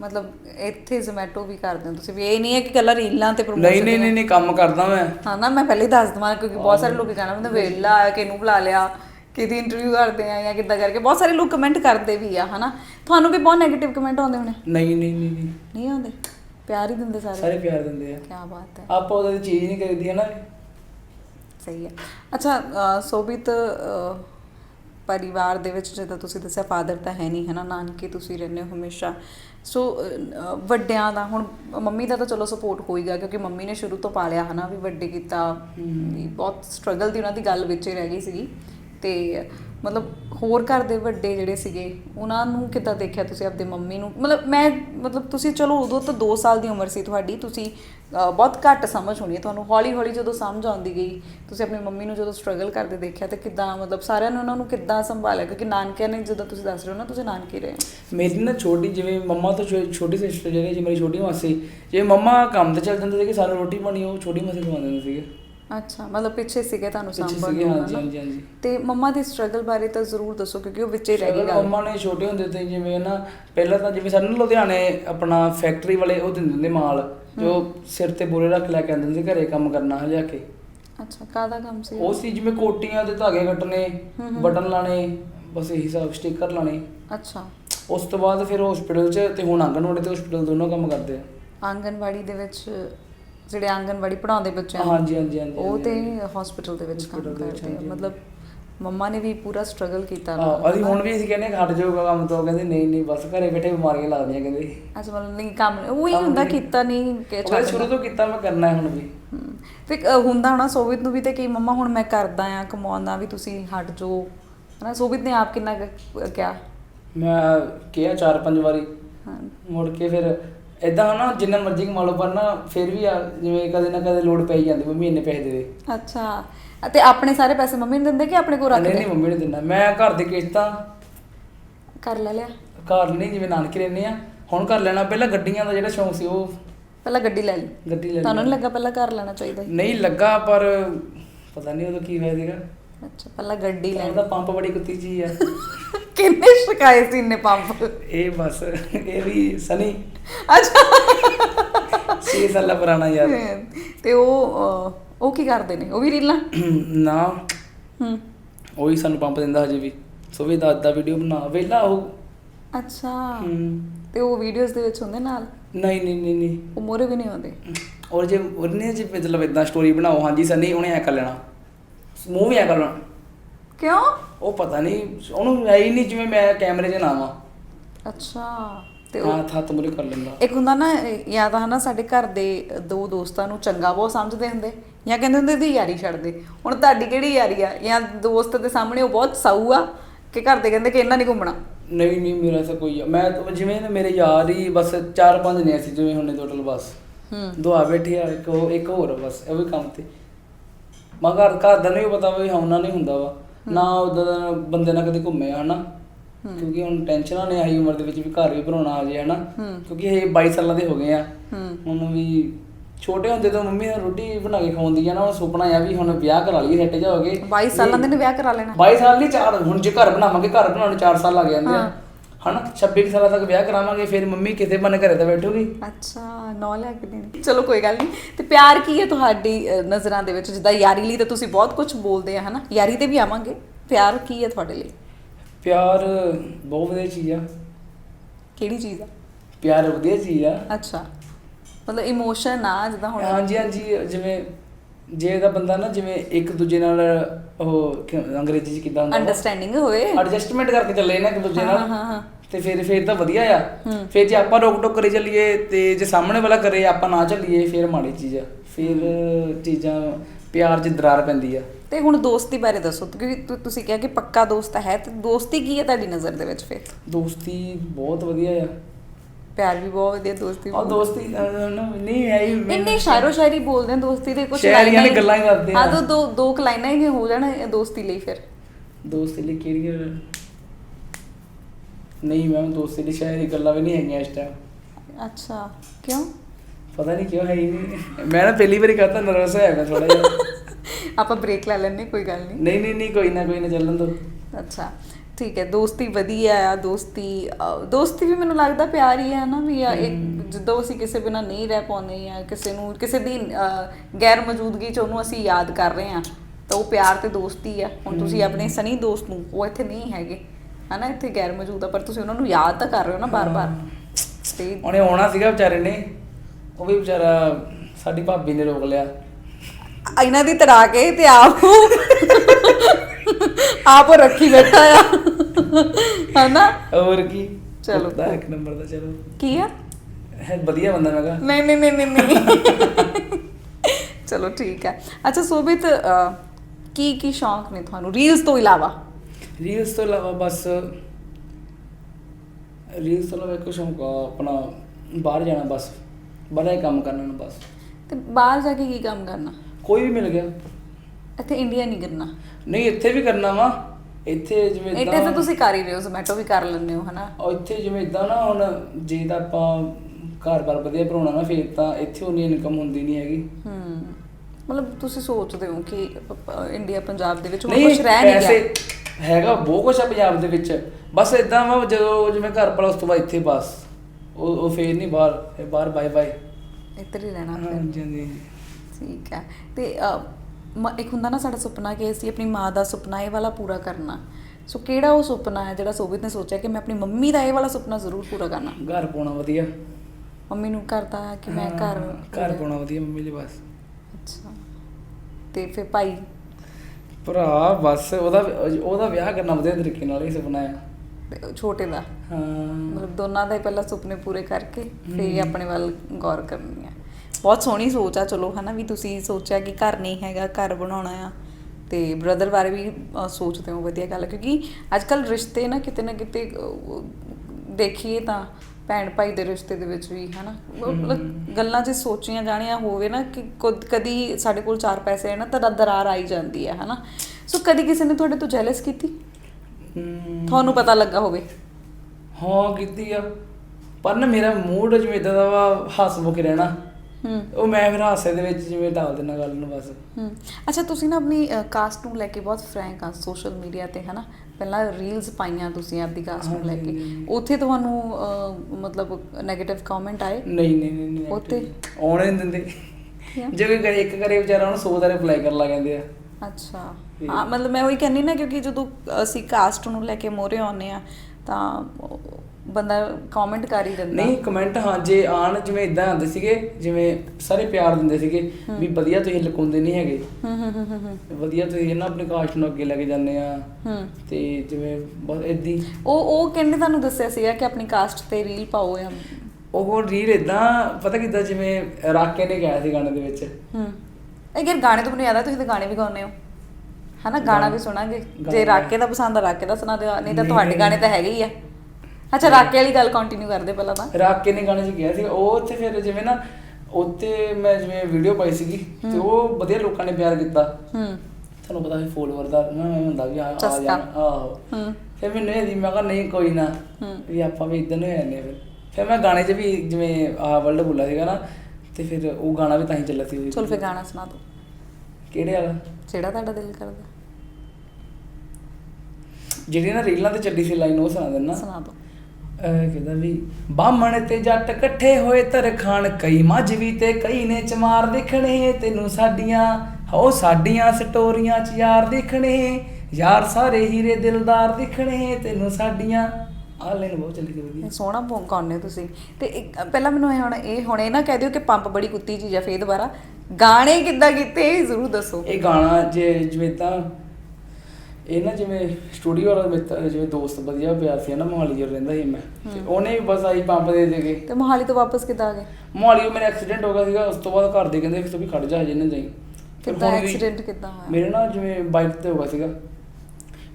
ਮਤਲਬ ਇੱਥੇ ਜ਼ੋਮੈਟੋ ਵੀ ਕਰਦੇ ਹੋ ਤੁਸੀਂ ਵੀ। ਇਹ ਨਹੀਂ ਹੈ ਕਿ ਕੱਲਾ ਰੀਲਾਂ ਤੇ ਨਹੀਂ ਪ੍ਰੋਮੋਸ਼ਨ ਨਹੀਂ ਨਹੀਂ ਨਹੀਂ ਕੰਮ ਕਰਦਾ ਮੈਂ। ਹਾਂ ਨਾ ਮੈਂ ਪਹਿਲੇ ਹੀ ਦੱਸ ਦਵਾਂ ਕਿਉਂਕਿ ਬਹੁਤ ਸਾਰੇ ਲੋਕ ਕਹਿਣਾ ਮੈਨੂੰ ਵੇਲਾ ਆ ਕਿਹਨੂੰ ਬੁਲਾ ਲਿਆ ਕਿਹਦੀ ਇੰਟਰਵਿਊ ਕਰਦੇ ਆ ਜਾਂ ਕਿੱਦਾਂ ਕਰਕੇ। ਬਹੁਤ ਸਾਰੇ ਲੋਕ ਕਮੈਂਟ ਕਰਦੇ ਵੀ ਆ ਹਨਾ। ਤੁਹਾਨੂੰ ਵੀ ਬਹੁਤ 네ਗੇਟਿਵ ਕਮੈਂਟ ਆਉਂਦੇ ਹੋਣੇ। ਨਹੀਂ ਨਹੀਂ ਨਹੀਂ ਨਹੀਂ। ਨਹੀਂ ਆਉਂਦੇ? ਪਿਆਰ ਹੀ ਦਿੰਦੇ ਸਾਰੇ। ਸਾਰੇ ਪਿਆਰ ਦਿੰਦੇ ਆ। ਕੀ ਬਾਤ ਹੈ। ਆਪਾਂ ਉਹਦੀ ਚੀਜ਼ ਨਹੀਂ ਕਰੀਦੀ ਹੈ ਨਾ ਸਹੀ ਹੈ। ਅੱਛਾ ਅ, ਪਰਿਵਾਰ ਦੇ ਵਿੱਚ ਜਿੱਦਾਂ ਤੁਸੀਂ ਦੱਸਿਆ ਫਾਦਰ ਤਾਂ ਹੈ ਨਹੀਂ ਹੈ ਨਾ ਨਾਨਕੇ ਤੁਸੀਂ ਰਹਿੰਦੇ ਹੋ ਹਮੇਸ਼ਾ। ਸੋ ਵੱਡਿਆਂ ਦਾ ਹੁਣ ਮੰਮੀ ਦਾ ਤਾਂ ਚਲੋ ਸਪੋਰਟ ਹੋਈਗਾ ਕਿਉਂਕਿ ਮੰਮੀ ਨੇ ਸ਼ੁਰੂ ਤੋਂ ਪਾਲਿਆ, ਹਨਾ, ਵੀ ਵੱਡੇ ਕੀਤਾ। ਬਹੁਤ ਸਟਰਗਲ ਦੀ ਉਹਨਾਂ ਦੀ ਗੱਲ ਵਿੱਚ ਹੀ ਰਹਿ ਗਈ ਸੀਗੀ। ਤੇ ਮਤਲਬ ਹੋਰ ਘਰ ਦੇ ਵੱਡੇ ਜਿਹੜੇ ਸੀਗੇ, ਉਹਨਾਂ ਨੂੰ ਕਿੱਦਾਂ ਦੇਖਿਆ ਤੁਸੀਂ ਆਪਦੇ ਮੰਮੀ ਨੂੰ? ਮਤਲਬ ਮੈਂ, ਮਤਲਬ ਤੁਸੀਂ ਚਲੋ ਉਦੋਂ ਤਾਂ 2 ਸਾਲ ਦੀ ਉਮਰ ਸੀ ਤੁਹਾਡੀ, ਤੁਸੀਂ ਬਹੁਤ ਘੱਟ ਸਮਝ ਹੋਣੀ ਹੈ ਤੁਹਾਨੂੰ। ਹੌਲੀ ਹੌਲੀ ਜਦੋਂ ਸਮਝ ਆਉਂਦੀ ਗਈ, ਤੁਸੀਂ ਆਪਣੀ ਮੰਮੀ ਨੂੰ ਜਦੋਂ ਸਟਰਗਲ ਕਰਦੇ ਦੇਖਿਆ ਤੇ ਕਿੱਦਾਂ, ਮਤਲਬ ਸਾਰਿਆਂ ਨੇ ਉਹਨਾਂ ਨੂੰ ਕਿੱਦਾਂ ਸੰਭਾਲਿਆ? ਕਿਉਂਕਿ ਨਾਨਕਿਆਂ ਨੇ ਜਦੋਂ ਤੁਸੀਂ ਦੱਸ ਰਹੇ ਹੋ ਨਾ, ਤੁਸੀਂ ਨਾਨਕੇ ਰਹੇ ਹੋ। ਮੇਰੀ ਨਾ ਛੋਟੀ, ਜਿਵੇਂ ਮੰਮਾ ਤੋਂ ਛੋ- ਛੋਟੀ ਸਿਸਟਰ ਜਿਹੜੀ ਜੀ ਮੇਰੀ ਛੋਟੀ ਮਾਸੀ ਜਿਵੇਂ ਮੰਮਾ ਕੰਮ ਤੇ ਚੱਲ ਜਾਂਦੇ ਸੀਗੇ, ਸਾਨੂੰ ਰੋਟੀ ਪਾਣੀ, ਉਹ ਛੋਟੀ ਮਾਸੀ ਖਵਾ ਦਿੰਦੇ ਸੀਗੇ। ਅੱਛਾ ਮਤਲਬ ਪਿੱਛੇ ਸੀਗੇ ਤੁਹਾਨੂੰ ਪਿੱਛੇ ਸੰਭਾਲ ਸੀਗੇ ਹਾਂਜੀ? ਹਾਂਜੀ ਹਾਂਜੀ। ਤੇ ਮੰਮਾ ਦੀ ਸਟਰਗਲ ਬਾਰੇ ਤਾਂ ਜ਼ਰੂਰ ਦੱਸੋ ਕਿਉਂਕਿ ਉਹ ਵਿੱਚੇ ਰਹਿ ਗਈ ਗੱਲ। ਮੰਮਾ ਨੇ ਛੋਟੇ ਹੁੰਦੇ ਤੇ ਜਿਵੇਂ ਨਾ ਪਹਿਲਾਂ ਤਾਂ ਜਿਵੇਂ ਸਾਨੂੰ ਲੁਧਿਆਣੇ ਆਪਣਾ ਫੈਕਟਰੀ ਵਾਲੇ ਉਹ ਦਿੰਦੇ ਹੁੰਦੇ ਮਾਲ ਜੋ ਸਿਰ ਤੇ ਬੋਰੇ ਰੱਖ ਲੈ ਕੇ ਆਉਂਦੇ ਸੀ ਘਰੇ ਕੰਮ ਕਰਨਾ ਹਜਾ ਕੇ। ਅੱਛਾ ਕਾਹਦਾ ਕੰਮ ਸੀ ਉਹ ਸੀ ਜਿਵੇਂ ਕੋਟੀਆਂ ਦੇ ਧਾਗੇ ਕੱਟਣੇ ਬਟਨ ਲਾਣੇ ਬਸ ਇਹੀ ਸਭ ਸਟicker ਲਾਣੇ ਅੱਛਾ। ਉਸ ਤੋਂ ਬਾਅਦ ਫਿਰ ਹਸਪੀਟਲ 'ਚ ਤੇ ਹੁਣ ਆਂਗਣਵਾੜੀ ਤੇ ਹਸਪੀਟਲ ਦੋਨੋਂ ਕੰਮ ਕਰਦੇ ਆ। ਆਂਗਨਵਾੜੀ ਦੇ ਵਿੱਚ ਜਿਹੜੇ ਆਂਗਨਵਾੜੀ ਪੜਾਉਂਦੇ ਬੱਚਿਆਂ ਨੂੰ ਹਾਂਜੀ ਹਾਂਜੀ ਹਾਂਜੀ ਉਹ ਤੇ। ਹਸਪੀਟਲ ਦੇ ਵਿੱਚ ਕੰਮ ਕਰਦੇ ਆ। ਮਤਲਬ ਮੰਮਾ ਨੇ ਵੀ ਪੂਰਾ ਸਟਰਗਲ ਕੀਤਾ ਨਾ ਹਾਂ ਅਸੀਂ ਹੁਣ ਵੀ ਅਸੀਂ ਕਹਿੰਦੇ ਹਾਂ, ਹਟ ਜਾਊਗਾ ਕੰਮ ਤੋਂ ਕਹਿੰਦੇ ਨਹੀਂ ਨਹੀਂ ਬਸ ਘਰੇ ਬੈਠੇ ਬਿਮਾਰੀਆਂ ਲੱਗਦੀਆਂ ਕਹਿੰਦੇ। ਅੱਛਾ ਮਤਲਬ ਨਹੀਂ ਕੰਮ ਉਹੀ ਕੰਮ ਹੁੰਦਾ। ਕੀਤਾ ਨਹੀਂ ਕਿ ਛੱਡ ਸ਼ੁਰੂ ਤੋਂ ਕੀਤਾ ਮੈਂ ਕਰਨਾ ਹੈ ਹੁਣ ਵੀ। ਤੇ ਹੁੰਦਾ ਹੋਣਾ ਸੋਵਿਤ ਨੂੰ ਵੀ ਤੇ ਕਿ ਮੰਮਾ ਹੁਣ ਮੈਂ ਕਰਦਾ ਆ ਕਮਾਉਂਦਾ ਵੀ ਤੁਸੀਂ ਹਟ ਜਾਓ। ਹਨਾ ਸੋਵਿਤ ਨੇ ਆਪ ਕਿੰਨਾ ਕਿਹਾ? ਮੈਂ ਕਿਹਾ ਚਾਰ ਪੰਜ ਵਾਰੀ ਹਾਂ। ਮੁੜ ਕੇ ਫਿਰ ਇਦਾਂ ਨਾ ਜਿੰਨਾ ਮਰਜ਼ੀ ਕਮਾ ਲਓ ਪਰ ਨਾ ਫਿਰ ਵੀ ਆ ਜਿਵੇਂ ਕਦੇ ਨਾ ਕਦੇ ਲੋੜ ਪਈ ਜਾਂਦੀ ਮੰਮੀ ਇੰਨੇ ਪੈਸੇ ਦੇ ਦੇ। ਅੱਛਾ। ਅਤੇ ਆਪਣੇ ਸਾਰੇ ਪੈਸੇ ਮੰਮੀ ਨੂੰ ਦਿੰਦੇ ਕਿ ਆਪਣੇ ਕੋਲ ਰੱਖਦੇ? ਨਹੀਂ ਮੰਮੀ ਨੇ ਦਿੰਦਾ। ਮੈਂ ਘਰ ਦੇ ਕਿਸ਼ਤਾਂ ਕਰ ਲੈ ਲਿਆ? ਘਰ ਨਹੀਂ ਜਿਵੇਂ ਨਾਨਕੇ ਰਹਿੰਦੇ ਆ। ਹੁਣ ਘਰ ਲੈਣਾ ਪਹਿਲਾਂ ਗੱਡੀਆਂ ਦਾ ਜਿਹੜਾ ਸ਼ੌਂਕ ਸੀ ਉਹ ਪਹਿਲਾਂ ਗੱਡੀ ਲੈ ਲਈ। ਗੱਡੀ ਲੈ ਤੁਹਾਨੂੰ ਲਈ। ਨਹੀਂ ਲੱਗਾ ਪਹਿਲਾਂ ਘਰ ਲੈਣਾ ਚਾਹੀਦਾ? ਸੀ? ਨਹੀਂ ਲੱਗਾ ਪਰ ਪਤਾ ਨਹੀਂ ਉਦੋਂ ਕੀ ਹੋਇਆ ਸੀਗਾ। ਅੱਛਾ ਪਹਿਲਾਂ ਗੱਡੀ ਲੈ ਉਹਦਾ ਪੰਪ ਬੜੀ ਕੁੱਤੀ ਜੀ ਆ। (laughs) ਕਿੰਨੇ ਸ਼ਿਕਾਇਤ ਸੀ ਇੰਨੇ ਪੰਪ? ਇਹ ਬਸ ਇਹ ਵੀ ਸਨੀ। ਅੱਛਾ। 6 ਸਾਲਾ ਪੁਰਾਣਾ ਯਾਰ। ਤੇ ਉਹ ਉਹ ਕੀ ਕਰਦੇ ਨੇ? ਉਹ ਵੀ ਰੀਲਾਂ? ਨਾ। ਹੂੰ। ਉਹੀ ਸਾਨੂੰ ਪੰਪ ਦਿੰਦਾ ਹਜੇ ਵੀ। ਸੋ ਵੀ ਦਾਦਾ ਵੀਡੀਓ ਬਣਾ। ਵੇਲਾ ਉਹ। ਅੱਛਾ। ਤੇ ਉਹ ਵੀਡੀਓਜ਼ ਦੇ ਵਿੱਚ ਹੁੰਦੇ ਨਾਲ? ਨਹੀਂ ਨਹੀਂ ਨਹੀਂ ਨਹੀਂ। ਉਹ ਮੋਰੇ ਵੀ ਨਹੀਂ ਹੁੰਦੇ ਔਰ ਜੇ ਉਹਨੇ ਜੇ ਮਤਲਬ ਇਦਾਂ ਸਟੋਰੀ ਬਣਾਓ ਹਾਂਜੀ ਸਨੀ ਉਹਨੇ ਐ ਕਰ ਲੈਣਾ। ਮੂੰਹ ਵੀ ਐ ਕਰ ਲੈਣਾ। ਕਿਉਂ? ਉਹ ਪਤਾ ਨਹੀਂ ਉਹਨੂੰ ਹੀ ਨਹੀਂ ਜਿਵੇਂ ਮੈਂ ਕੈਮਰੇ 'ਚ ਨਾ ਆਵਾਂ। ਅੱਛਾ ਤੇ ਉਹ ਹਾਂ ਹੱਥ ਮੁਰੇ ਕਰ ਲੈਂਦਾ। ਇੱਕ ਹੁੰਦਾ ਨਾ ਜਾਂ ਤਾਂ ਹਨਾ ਸਾਡੇ ਘਰ ਦੇ ਦੋ ਦੋਸਤਾਂ ਨੂੰ ਚੰਗਾ ਬਹੁਤ ਸਮਝਦੇ ਹੁੰਦੇ ਜਾਂ ਕਹਿੰਦੇ ਹੁੰਦੇ ਦੀ ਯਾਰੀ ਛੱਡਦੇ ਹੁਣ ਤੁਹਾਡੀ ਕਿਹੜੀ ਯਾਰੀ ਆ? ਜਾਂ ਦੋਸਤ ਦੇ ਸਾਹਮਣੇ ਉਹ ਬਹੁਤ ਸਾਊ ਆ ਕਿ ਘਰ ਦੇ ਕਹਿੰਦੇ ਕਿ ਇਹਨਾਂ ਨਹੀਂ ਘੁੰਮਣਾ? ਨਹੀਂ ਨਹੀਂ ਮੇਰਾ ਤਾਂ ਕੋਈ ਮੈਂ ਤਾਂ ਜਿਵੇਂ ਨਾ ਮੇਰੇ ਯਾਰ ਹੀ ਬਸ ਚਾਰ ਪੰਜ ਨੇ ਅਸੀਂ ਜਿਵੇਂ ਹੁੰਨੇ ਟੋਟਲ ਬਸ। ਹੂੰ। ਦੁਆ ਬੈਠੀ ਆ ਇੱਕ ਉਹ ਇੱਕ ਹੋਰ ਆ ਬਸ ਇਹ ਵੀ ਕੰਮ ਤੇ। ਮੈਂ ਘਰ ਘਰ ਦਾ ਨਹੀਂ ਪਤਾ ਵੀ ਹਾਂ ਉਹਨਾਂ ਨਹੀਂ ਹੁੰਦਾ ਵਾ। ਨਾ ਉਦਾਂ ਦਾ ਬੰਦੇ ਨਾਲ ਕਦੇ ਘੁੰਮੇ ਹਨਾ? ਕਿਉਂਕਿ ਹੁਣ ਟੈਨਸ਼ਨਾਂ ਨੇ ਆਈ ਉਮਰ ਦੇ ਵਿੱਚ ਵੀ ਘਰ ਵੀ ਬਣਾਉਣਾ ਆ ਜੇ ਹਨਾ। ਕਿਉਂਕਿ ਇਹ 22 ਸਾਲਾਂ ਦੇ ਹੋ ਗਏ ਆ। ਹੁਣ ਵੀ ਛੋਟੇ ਹੁੰਦੇ ਤੋਂ ਮੰਮੀ ਨੇ ਰੋਟੀ ਬਣਾ ਕੇ ਖਵਾਉਂਦੀ ਆ ਨਾ ਉਹ ਸੁਪਨਾ ਆ ਵੀ ਹੁਣ ਵਿਆਹ ਕਰਾ ਲਈਏ ਸੈੱਟ ਜਾਓਗੇ 22 ਸਾਲਾਂ ਦੇ ਨੇ ਵਿਆਹ ਕਰਾ ਲੈਣਾ। 22 ਸਾਲ ਨਹੀਂ ਚਾਰ ਹੁਣ ਜੇ ਘਰ ਬਣਾਵਾਂਗੇ ਘਰ ਬਣਾਉਣ ਨੂੰ 4 ਸਾਲ ਲੱਗ ਜਾਂਦੇ ਆ। ਹਨਾ? 26 ਕੁ ਸਾਲਾਂ ਤੱਕ ਵਿਆਹ ਕਰਾਵਾਂਗੇ ਫਿਰ ਮੰਮੀ ਕਿਤੇ ਬਣ ਘਰੇ ਤਾਂ ਬੈਠੂਗੀ। ਅੱਛਾ ਨੌ ਲੈ ਕੇ ਦੇਣੀ। ਚਲੋ ਕੋਈ ਗੱਲ ਨਹੀਂ। ਤੇ ਪਿਆਰ ਕੀ ਹੈ ਤੁਹਾਡੀ ਅ, ਨਜ਼ਰਾਂ ਦੇ ਵਿੱਚ? ਜਿੱਦਾਂ ਯਾਰੀ ਲਈ ਤਾਂ ਤੁਸੀਂ ਬਹੁਤ ਕੁਝ ਬੋਲਦੇ ਆ ਹਨਾ? ਯਾਰੀ ਤੇ ਵੀ ਆਵਾਂਗੇ। ਪਿਆਰ ਕੀ ਹੈ ਤੁਹਾਡੇ ਲਈ? ਪਿਆਰ ਬਹੁਤ ਵਧੀਆ ਚੀਜ਼ ਆ। ਕਿਹੜੀ ਚੀਜ਼ ਆ? ਪਿਆਰ ਵਧੀਆ ਚੀਜ਼ ਆ। ਅੱਛਾ। ਮਤਲਬ ਇਮੋਸ਼ਨ ਆ ਜਿੱਦਾਂ ਹੁਣ ਹਾਂਜੀ ਹਾਂਜੀ ਜਿਵੇਂ ਜੇ ਦਾ ਬੰਦਾ ਨਾ ਜਿਵੇਂ ਇੱਕ ਦੂਜੇ ਨਾਲ ਉਹ ਕਿ- ਅੰਗਰੇਜ਼ੀ ਚ ਕਿਦਾਂ ਹੁੰਦਾ ਅੰਡਰਸਟੈਂਡਿੰਗ ਹੋਵੇ। ਐਡਜਸਟਮੈਂਟ ਕਰਕੇ ਚੱਲੇ ਨਾ ਇੱਕ ਦੂਜੇ ਨਾਲ। ਹਾਂ, ਹਾਂ, ਹਾਂ। ਤੇ ਫਿਰ ਫਿਰ ਤਾਂ ਵਧੀਆ ਆ। ਫਿਰ ਜੇ ਆਪਾਂ ਰੋਕ ਟੋਕ ਕਰੀ ਚੱਲੀਏ ਤੇ ਜੇ ਸਾਹਮਣੇ ਵਾਲਾ ਕਰੇ ਆਪਾਂ ਨਾ ਚੱਲੀਏ ਫਿਰ ਮਾੜੀ ਚੀਜ਼ ਆ। ਫਿਰ ਚੀਜ਼ਾਂ ਪਿਆਰ 'ਚ ਦਰਾਰ ਪੈਂਦੀ ਆ। ਤੇ ਹੁਣ ਦੋਸਤੀ ਬਾਰੇ ਦੱਸੋ ਕਿਉਂਕਿ ਤੁ- ਤੁਸੀਂ ਕਿਹਾ ਕਿ ਪੱਕਾ ਦੋਸਤ ਹੈ ਤੇ ਦੋਸਤੀ ਕੀ ਹੈ ਤੁਹਾਡੀ ਨਜ਼ਰ ਦੇ ਵਿੱਚ ਫਿਰ? ਦੋਸਤੀ ਬਹੁਤ ਵਧੀਆ ਆ। ਪਿਆਰ ਵੀ ਬਹੁਤ ਵਧੀਆ ਦੋਸਤੀ ਉਹ ਦੋਸਤੀ ਨਹੀਂ ਹੈ ਇੰਨੇ ਸ਼ਾਇਰੋ ਸ਼ਾਇਰੀ ਬੋਲਦੇ ਆ ਦੋਸਤੀ ਦੇ ਕੁਝ ਸ਼ਾਇਰੀਆਂ ਦੀ ਗੱਲਾਂ ਹੀ ਕਰਦੇ ਆ। ਦੋ ਦੋ ਦੋ ਕੁ ਲਾਈਨਾਂ ਹੀ ਹੋ ਜਾਣ ਦੋਸਤੀ ਲਈ ਫਿਰ। ਦੋਸਤੀ ਲਈ ਕਿਹੜੀ ਨਹੀਂ ਮੈਮ ਦੋਸਤੀ ਲਈ ਇਹ ਗੱਲਾਂ ਵੀ ਨਹੀਂ ਹੈਗੀਆਂ ਇਸ ਟਾਈਮ ਅੱਛਾ ਕਿਉਂ? ਪਤਾ ਨਹੀਂ ਕਿਉਂ ਹੈ ਹੀ ਨਹੀਂ। ਮੈਂ ਨਾ ਪਹਿਲੀ ਵਾਰੀ ਕਰਤਾ ਨਰਵਸ ਹੋਇਆ ਮੈਂ ਥੋੜਾ ਜਿਹਾ। ਆਪਾਂ ਬ੍ਰੇਕ ਲੈ ਲੈਣੇ ਕੋਈ ਗੱਲ ਨਹੀਂ ਨਹੀਂ ਨਹੀਂ ਕੋਈ ਨਾ ਕੋਈ ਨਾ ਚੱਲਣ ਦੋ। ਅੱਛਾ। ਠੀਕ ਹੈ ਦੋਸਤੀ ਵਧੀਆ ਆ ਦੋਸਤੀ ਅਹ, ਦੋਸਤੀ ਵੀ ਮੈਨੂੰ ਲੱਗਦਾ ਪਿਆਰ ਹੀ ਹੈ ਨਾ ਵੀ ਆ ਇੱਕ ਜਦੋਂ ਅਸੀਂ ਕਿਸੇ ਬਿਨਾ ਨਹੀਂ ਰਹਿ ਪਾਉਂਦੇ ਆ ਕਿਸੇ ਨੂੰ ਕਿਸੇ ਦੀ ਅਹ, ਗੈਰ ਮੌਜੂਦਗੀ ਚ ਉਹਨੂੰ ਅਸੀਂ ਯਾਦ ਕਰ ਰਹੇ ਆ ਤਾਂ ਉਹ ਪਿਆਰ ਤੇ ਦੋਸਤੀ ਆ। ਹੁਣ ਤੁਸੀਂ ਆਪਣੇ ਸਨੀ ਦੋਸਤ ਨੂੰ ਉਹ ਇੱਥੇ ਨਹੀਂ ਹੈਗੇ ਹਨਾ ਇੱਥੇ ਗੈਰ ਮੌਜੂਦ ਆ ਪਰ ਤੁਸੀਂ ਉਹਨਾਂ ਨੂੰ ਯਾਦ ਤਾਂ ਕਰ ਰਹੇ ਹੋ ਨਾ ਬਾਰ-ਬਾਰ ਤੇ ਉਹਨੇ ਆਉਣਾ ਸੀਗਾ ਵਿਚਾਰੇ ਨੇ ਉਹ ਵੀ ਵਿਚਾਰਾ ਸਾਡੀ ਭਾਬੀ ਨੇ ਰੋਕ ਲਿਆ। ਇਹਨਾਂ ਦੀ ਤੜਾ ਕੇ ਤੇ ਆਪ। ਆਪ ਰੱਖੀ ਬੈਠਾ ਆ। ਹਨਾ? ਹੋਰ ਕੀ? ਚਲੋ। ਕੁੱਤਾ ਇੱਕ ਨੰਬਰ ਦਾ ਚਲੋ। ਕੀ ਆ? ਹੈ ਵਧੀਆ ਬੰਦਾ ਮੈਂ ਕਿਹਾ। ਨਹੀਂ ਨਹੀਂ ਨਹੀਂ ਨਹੀਂ ਨਹੀਂ। ਚਲੋ ਠੀਕ ਹੈ ਅੱਛਾ ਸੋਬਿਤ ਅਹ, ਕੀ ਕੀ ਸ਼ੌਂਕ ਨੇ ਤੁਹਾਨੂੰ? ਰੀਲਸ ਤੋਂ ਇਲਾਵਾ। ਰੀਲਸ ਤੋਂ ਇਲਾਵਾ ਬਸ ਰੀਲਸ ਤੋਂ ਇਲਾਵਾ ਇੱਕ ਸ਼ੌਂਕ ਆ ਆਪਣਾ ਬਾਹਰ ਜਾਣਾ ਬਸ। ਬਾਹਰ ਹੀ ਕੰਮ ਕਰਨਾ ਨੂੰ ਬਸ। ਤੇ ਬਾਹਰ ਜਾ ਕੇ ਕੀ ਕੰਮ ਕਰਨਾ? ਕੋਈ ਵੀ ਮਿਲ ਗਿਆ। ਇੱਥੇ ਇੰਡੀਆ ਨਹੀਂ ਕਰਨਾ। ਨਹੀਂ ਇੱਥੇ ਵੀ ਕਰਨਾ ਵਾ। ਇੱਥੇ ਜਿਵੇਂ ਇੱਥੇ ਤਾਂ ਤੁਸੀਂ ਕਰ ਹੀ ਰਹੇ ਹੋ ਜ਼ੋਮੈਟੋ ਵੀ ਕਰ ਲੈਂਦੇ ਹੋ ਹਨਾ? ਉਹ ਇੱਥੇ ਜਿਵੇਂ ਇਦਾਂ ਨਾ ਹੁਣ ਜੇ ਤਾਂ ਆਪਾਂ ਘਰ-ਬਾਰ ਵਧੀਆ ਬਣਾਉਣਾ ਨਾ ਫਿਰ ਤਾਂ ਇੱਥੇ ਉਨੀ ਇਨਕਮ ਹੁੰਦੀ ਨਹੀਂ ਹੈਗੀ। ਹੂੰ ਮਤਲਬ ਤੁਸੀਂ ਸੋਚਦੇ ਹੋ ਕਿ ਇੰਡੀਆ ਪੰਜਾਬ ਦੇ ਵਿੱਚ ਹੁਣ ਕੁਝ ਰਹਿ ਨਹੀਂ ਗਿਆ। ਹੈਗਾ ਬਹੁਤ ਕੁਛ ਆ ਪੰਜਾਬ ਦੇ ਵਿੱਚ। ਬਸ ਇਦਾਂ ਵਾ ਜਦੋਂ ਜਿਵੇਂ ਘਰ ਉਸ ਤੋਂ ਬਾਅਦ ਇੱਥੇ ਬਸ। ਉਹ ਉਹ ਫੇਰ ਨਹੀਂ ਬਾਹਰ ਬਾਹਰ ਬਾਏ ਬਾਏ ਇੱਧਰ ਹੀ ਰਹਿਣਾ ਫਿਰ। ਹਾਂਜੀ। ਹਾਂਜੀ ਠੀਕ ਹੈ। ਤੇ ਇੱਕ ਹੁੰਦਾ ਨਾ ਸਾਡਾ ਸੁਪਨਾ ਕਿ ਅਸੀਂ ਆਪਣੀ ਮਾਂ ਦਾ ਸੁਪਨਾ ਇਹ ਵਾਲਾ ਪੂਰਾ ਕਰਨਾ। ਸੋ ਕਿਹੜਾ ਉਹ ਸੁਪਨਾ ਹੈ ਜਿਹੜਾ ਸੋਭਿਤ ਨੇ ਸੋਚਿਆ ਕਿ ਮੈਂ ਆਪਣੀ ਮੰਮੀ ਦਾ ਇਹ ਵਾਲਾ ਸੁਪਨਾ ਜ਼ਰੂਰ ਪੂਰਾ ਕਰਨਾ? ਘਰ ਪਾਉਣਾ ਵਧੀਆ। ਮੰਮੀ ਨੂੰ ਕਰਦਾ ਕਿ ਮੈਂ ਘਰ ਘਰ ਪਾਉਣਾ ਵਧੀਆ ਮੰਮੀ ਲਈ ਬਸ। ਅੱਛਾ। ਤੇ ਫਿਰ ਭਾਈ? ਭਰਾ ਬਸ ਉਹਦਾ ਉਹਦਾ ਵਿਆਹ ਕਰਨਾ ਵਧੀਆ ਤਰੀਕੇ ਨਾਲ ਹੀ ਸੁਪਨਾ ਆ। ਛੋਟੇ ਦਾ? ਹਾਂ। ਮਤਲਬ ਦੋਨਾਂ ਦਾ ਹੀ ਪਹਿਲਾਂ ਸੁਪਨੇ ਪੂਰੇ ਕਰਕੇ ਫਿਰ ਆਪਣੇ ਵੱਲ ਗੌਰ ਕਰਨੀ ਹੈ ਬਹੁਤ ਸੋਹਣੀ ਸੋਚ ਆ ਚਲੋ ਹਨਾ ਵੀ ਤੁਸੀਂ ਸੋਚਿਆ ਕਿ ਘਰ ਨਹੀਂ ਹੈਗਾ ਘਰ ਬਣਾਉਣਾ ਆ। ਤੇ ਬ੍ਰਦਰ ਬਾਰੇ ਵੀ ਸੋਚਦੇ ਹੋ ਵਧੀਆ ਗੱਲ ਕਿਉਂਕਿ ਅੱਜ ਕੱਲ ਰਿਸ਼ਤੇ ਨਾ ਕਿਤੇ ਨਾ ਕਿਤੇ ਦੇਖੀਏ ਤਾਂ ਭੈਣ ਭਾਈ ਦੇ ਰਿਸ਼ਤੇ ਦੇ ਵਿੱਚ ਵੀ ਹਨਾ ਮਤਲਬ ਗੱਲਾਂ ਜੇ ਸੋਚੀਆਂ ਜਾਣੀਆਂ ਹੋਵੇ ਨਾ ਕਿ ਕੁਦ- ਸਾਡੇ ਕੋਲ ਚਾਰ ਪੈਸੇ ਹੈ ਨਾ ਤਾਂ ਦਰਾਰ ਆਈ ਜਾਂਦੀ ਹੈ ਹਨਾ। ਸੋ ਕਦੀ ਕਿਸੇ ਨੇ ਤੁਹਾਡੇ ਤੋਂ ਜੈਲਸ ਕੀਤੀ? ਤੁਹਾਨੂੰ ਪਤਾ ਲੱਗਾ ਹੋਵੇ। ਹਾਂ ਕੀਤੀ ਆ। ਪਰ ਨਾ ਮੇਰਾ ਮੂਡ ਜਿਵੇਂ ਇਦਾਂ ਦਾ ਵਾ ਹੱਸਮੁਖ ਰਹਿਣਾ। ਹੂੰ ਉਹ ਮੈਂ ਫਿਰ ਹਾਸੇ ਦੇ ਵਿੱਚ ਜਿਵੇਂ ਢਾਲ ਦਿੰਦਾ ਗੱਲ ਨੂੰ ਬਸ। ਹਮ ਅੱਛਾ ਤੁਸੀਂ ਨਾ ਆਪਣੀ ਕਾਸਟ ਨੂੰ ਲੈ ਕੇ ਬਹੁਤ ਫਰੈਂਕ ਆ ਸੋਸ਼ਲ ਮੀਡੀਆ ਤੇ ਹਨਾ? ਪਹਿਲਾਂ ਰੀਲਸ ਪਾਈਆਂ ਤੁਸੀਂ ਆਪਦੀ ਕਾਸਟ ਨੂੰ ਲੈ ਕੇ। ਉੱਥੇ ਤੁਹਾਨੂੰ ਮਤਲਬ 네ਗੇਟਿਵ ਕਮੈਂਟ ਆਏ? ਨਹੀਂ ਨਹੀਂ ਨਹੀਂ ਨਹੀਂ ਉੱਥੇ? ਆਉਣੇ ਨਹੀਂ ਦਿੰਦੇ? ਜੇ ਕੋਈ ਕਰੇ ਇੱਕ ਕਰੇ ਵਿਚਾਰਾ ਉਹਨੂੰ 100 ਦਾ ਰਿਪਲਾਈ ਕਰਨ ਲੱਗ ਜਾਂਦੇ ਆ। ਅੱਛਾ। ਹਾਂ ਮਤਲਬ ਮੈਂ ਉਹੀ ਕਹਿੰਦੀ ਨਾ ਕਿਉਂਕਿ ਜਦੋਂ ਅਸੀਂ ਕਾਸਟ ਨੂੰ ਲੈ ਕੇ ਮੋਰੇ ਆਉਂਦੇ ਆ ਤਾਂ ਬੰਦਾ ਕਮੈਂਟ ਕਰ ਹੀ ਦਿੰਦਾ। ਨਹੀਂ ਕਮੈਂਟ ਹਾਂ ਜੇ ਆਣ ਜਿਵੇਂ ਇਦਾਂ ਆਉਂਦੇ ਸੀਗੇ ਜਿਵੇਂ ਸਾਰੇ ਪਿਆਰ ਦਿੰਦੇ ਸੀਗੇ ਵੀ ਵਧੀਆ ਤੁਸੀਂ ਲੁਕਾਉਂਦੇ ਨਹੀਂ ਹੈਗੇ। ਹੂੰ ਹੂੰ ਹੂੰ ਹੂੰ ਵਧੀਆ ਤੁਸੀਂ ਨਾ ਆਪਣੀ ਕਾਸਟ ਨੂੰ ਅੱਗੇ ਲੈ ਕੇ ਜਾਂਦੇ ਆ। ਹੂੰ। ਤੇ ਜਿਵੇਂ ਬਸ ਇਦਾਂ ਉਹ ਉਹ ਕਹਿੰਦੇ ਤੁਹਾਨੂੰ ਦੱਸਿਆ ਸੀਗਾ ਕਿ ਆਪਣੀ ਕਾਸਟ ਤੇ ਰੀਲ ਪਾਓ ਜਾਂ? ਉਹ ਰੀਲ ਇਦਾਂ ਪਤਾ ਕਿੱਦਾਂ ਜਿਵੇਂ ਰਾਕੇ ਨੇ ਕਿਹਾ ਸੀ ਗਾਣੇ ਦੇ ਵਿੱਚ। ਹੂੰ। ਇਹ ਯਾਰ ਗਾਣੇ ਤੋਂ ਮੈਨੂੰ ਯਾਦ ਆ ਤੁਸੀਂ ਤਾਂ ਗਾਣੇ ਵੀ ਗਾਉਂਦੇ ਹੋ। ਹਨਾ ਗਾਣਾ ਵੀ ਸੁਣਾਂਗੇ। ਜੇ ਰਾਕੇ ਦਾ ਪਸੰਦ ਆ ਰਾਕੇ ਦਾ ਸੁਣਾ ਦਿਓ। ਨਹੀਂ ਤਾਂ ਤੁਹਾਡੇ। ਗਾਣੇ ਤਾਂ ਹੈਗੇ ਹੀ ਆ। ਅੱਛਾ ਰਾਕੇ ਵਾਲੀ ਗੱਲ ਕੰਟੀਨਿਊ ਕਰਦੇ ਪਹਿਲਾਂ ਤਾਂ। ਰਾਕੇ ਨੇ ਗਾਣੇ 'ਚ ਕਿਹਾ ਸੀ ਉਹ ਉੱਥੇ ਫਿਰ ਜਿਵੇਂ ਨਾ ਉੱਤੇ ਮੈਂ ਜਿਵੇਂ ਵੀਡੀਓ ਪਾਈ ਸੀਗੀ ਤੇ ਉਹ ਵਧੀਆ ਲੋਕਾਂ ਨੇ ਪਿਆਰ ਕੀਤਾ। ਹੂੰ। ਤੁਹਾਨੂੰ ਪਤਾ ਵੀ ਫੋਲੋਵਰ ਦਾ ਨਾ ਐਵੇਂ ਹੁੰਦਾ ਵੀ ਆ ਆ ਚਸਕਾ। ਆਹੋ। ਹੂੰ। ਫਿਰ ਮੈਨੂੰ ਇਹ ਦੀ ਮੈਂ ਕਿਹਾ ਨਹੀਂ ਕੋਈ ਨਾ। ਹੂੰ। ਵੀ ਆਪਾਂ ਵੀ ਇਦਾਂ ਨੂੰ ਜਾਂਦੇ ਫਿਰ। ਫਿਰ ਮੈਂ ਗਾਣੇ 'ਚ ਵੀ ਜਿਵੇਂ ਆ ਵਰਲਡ ਬੋਲਾ ਸੀਗਾ ਨਾ ਤੇ ਫਿਰ ਉਹ ਗਾਣਾ ਵੀ ਤਾਂ ਹੀ ਚੱਲਿਆ ਸੀ। ਚਲ ਫਿਰ ਗਾਣਾ ਸੁਣਾ ਦਿਓ ਕਿਹੜੇ ਵਾਲਾ? ਜਿਹੜਾ ਤੁਹਾਡਾ ਦਿਲ ਕਰਦਾ। ਜਿਹੜੀ ਨਾ ਰੀਲਾਂ ਤੇ ਚੱਲੀ ਸੀ ਲਾਈਨ ਉਹ ਸੁਣਾ ਦੇਣਾ ਸੁਣਾ ਦਿਓ ਕਹਿੰਦਾ ਵੀ ਬਾਹਮਣ ਤੇ ਜੱਟ ਇਕੱਠੇ ਹੋਏ ਤਰਖਾਣ ਕਈ ਮੱਝ ਵੀ ਤੇ ਕਈ ਨੇ ਚਮਾਰ ਦੇਖਣੇ ਤੈਨੂੰ ਸਾਡੀਆਂ ਹੋ ਸਾਡੀਆਂ ਸਟੋਰੀਆਂ ਚ ਯਾਰ ਦੇਖਣੇ ਯਾਰ ਸਾਰੇ ਹੀਰੇ ਦਿਲਦਾਰ ਦੇਖਣੇ ਤੈਨੂੰ ਸਾਡੀਆਂ। ਆਹ ਲਾਈਨ ਬਹੁਤ ਚੱਲੀ ਸੀ ਵਧੀਆ ਸੋਹਣਾ ਭੋਂ ਗਾਉਂਦੇ ਹੋ ਤੁਸੀਂ। ਤੇ ਇੱਕ- ਪਹਿਲਾਂ ਮੈਨੂੰ ਇਹ ਹੁਣ ਇਹ ਹੁਣ ਇਹ ਨਾ ਕਹਿ ਦਿਓ ਕਿ ਪੰਪ ਬੜੀ ਕੁੱਤੀ ਚੀਜ਼ ਆ ਫੇਰ ਦੁਬਾਰਾ। ਗਾਣੇ ਕਿੱਦਾਂ ਕੀਤੇ ਇਹ ਜ਼ਰੂਰ ਦੱਸੋ। ਇਹ ਗਾਣਾ ਜੇ ਜਿਵੇਂ ਤਾਂ ਇਹ ਨਾ ਜਿਵੇਂ ਸਟੂਡੀਓ ਵਾਲਾ ਮਿੱਤਰ ਜਿਵੇਂ ਦੋਸਤ ਵਧੀਆ ਪਿਆਰ ਸੀ ਨਾ ਮੋਹਾਲੀ ਜਿਹਾ ਰਹਿੰਦਾ ਸੀ ਮੈਂ ਤੇ ਉਹਨੇ ਵੀ ਬਸ ਆਈ ਪੰਪ ਦੇ ਦੇ ਕੇ ਤੇ ਮੋਹਾਲੀ ਤੋਂ ਵਾਪਸ ਕਿੱਦਾਂ ਆ ਗਏ? ਮੋਹਾਲੀ ਉਹ ਮੇਰਾ ਐਕਸੀਡੈਂਟ ਹੋ ਗਿਆ ਸੀਗਾ ਉਸ ਤੋਂ ਬਾਅਦ ਘਰ ਦੇ ਕਹਿੰਦੇ ਕਿ ਤੂੰ ਵੀ ਖੜ ਜਾ ਹਜੇ ਨਾ ਜਾਈ। ਫਿਰ ਕਿੱਦਾਂ ਐਕਸੀਡੈਂਟ ਕਿੱਦਾਂ ਹੋਇਆ? ਮੇਰੇ ਨਾਲ ਜਿਵੇਂ ਬਾਈਕ ਤੇ ਹੋ ਗਿਆ ਸੀਗਾ।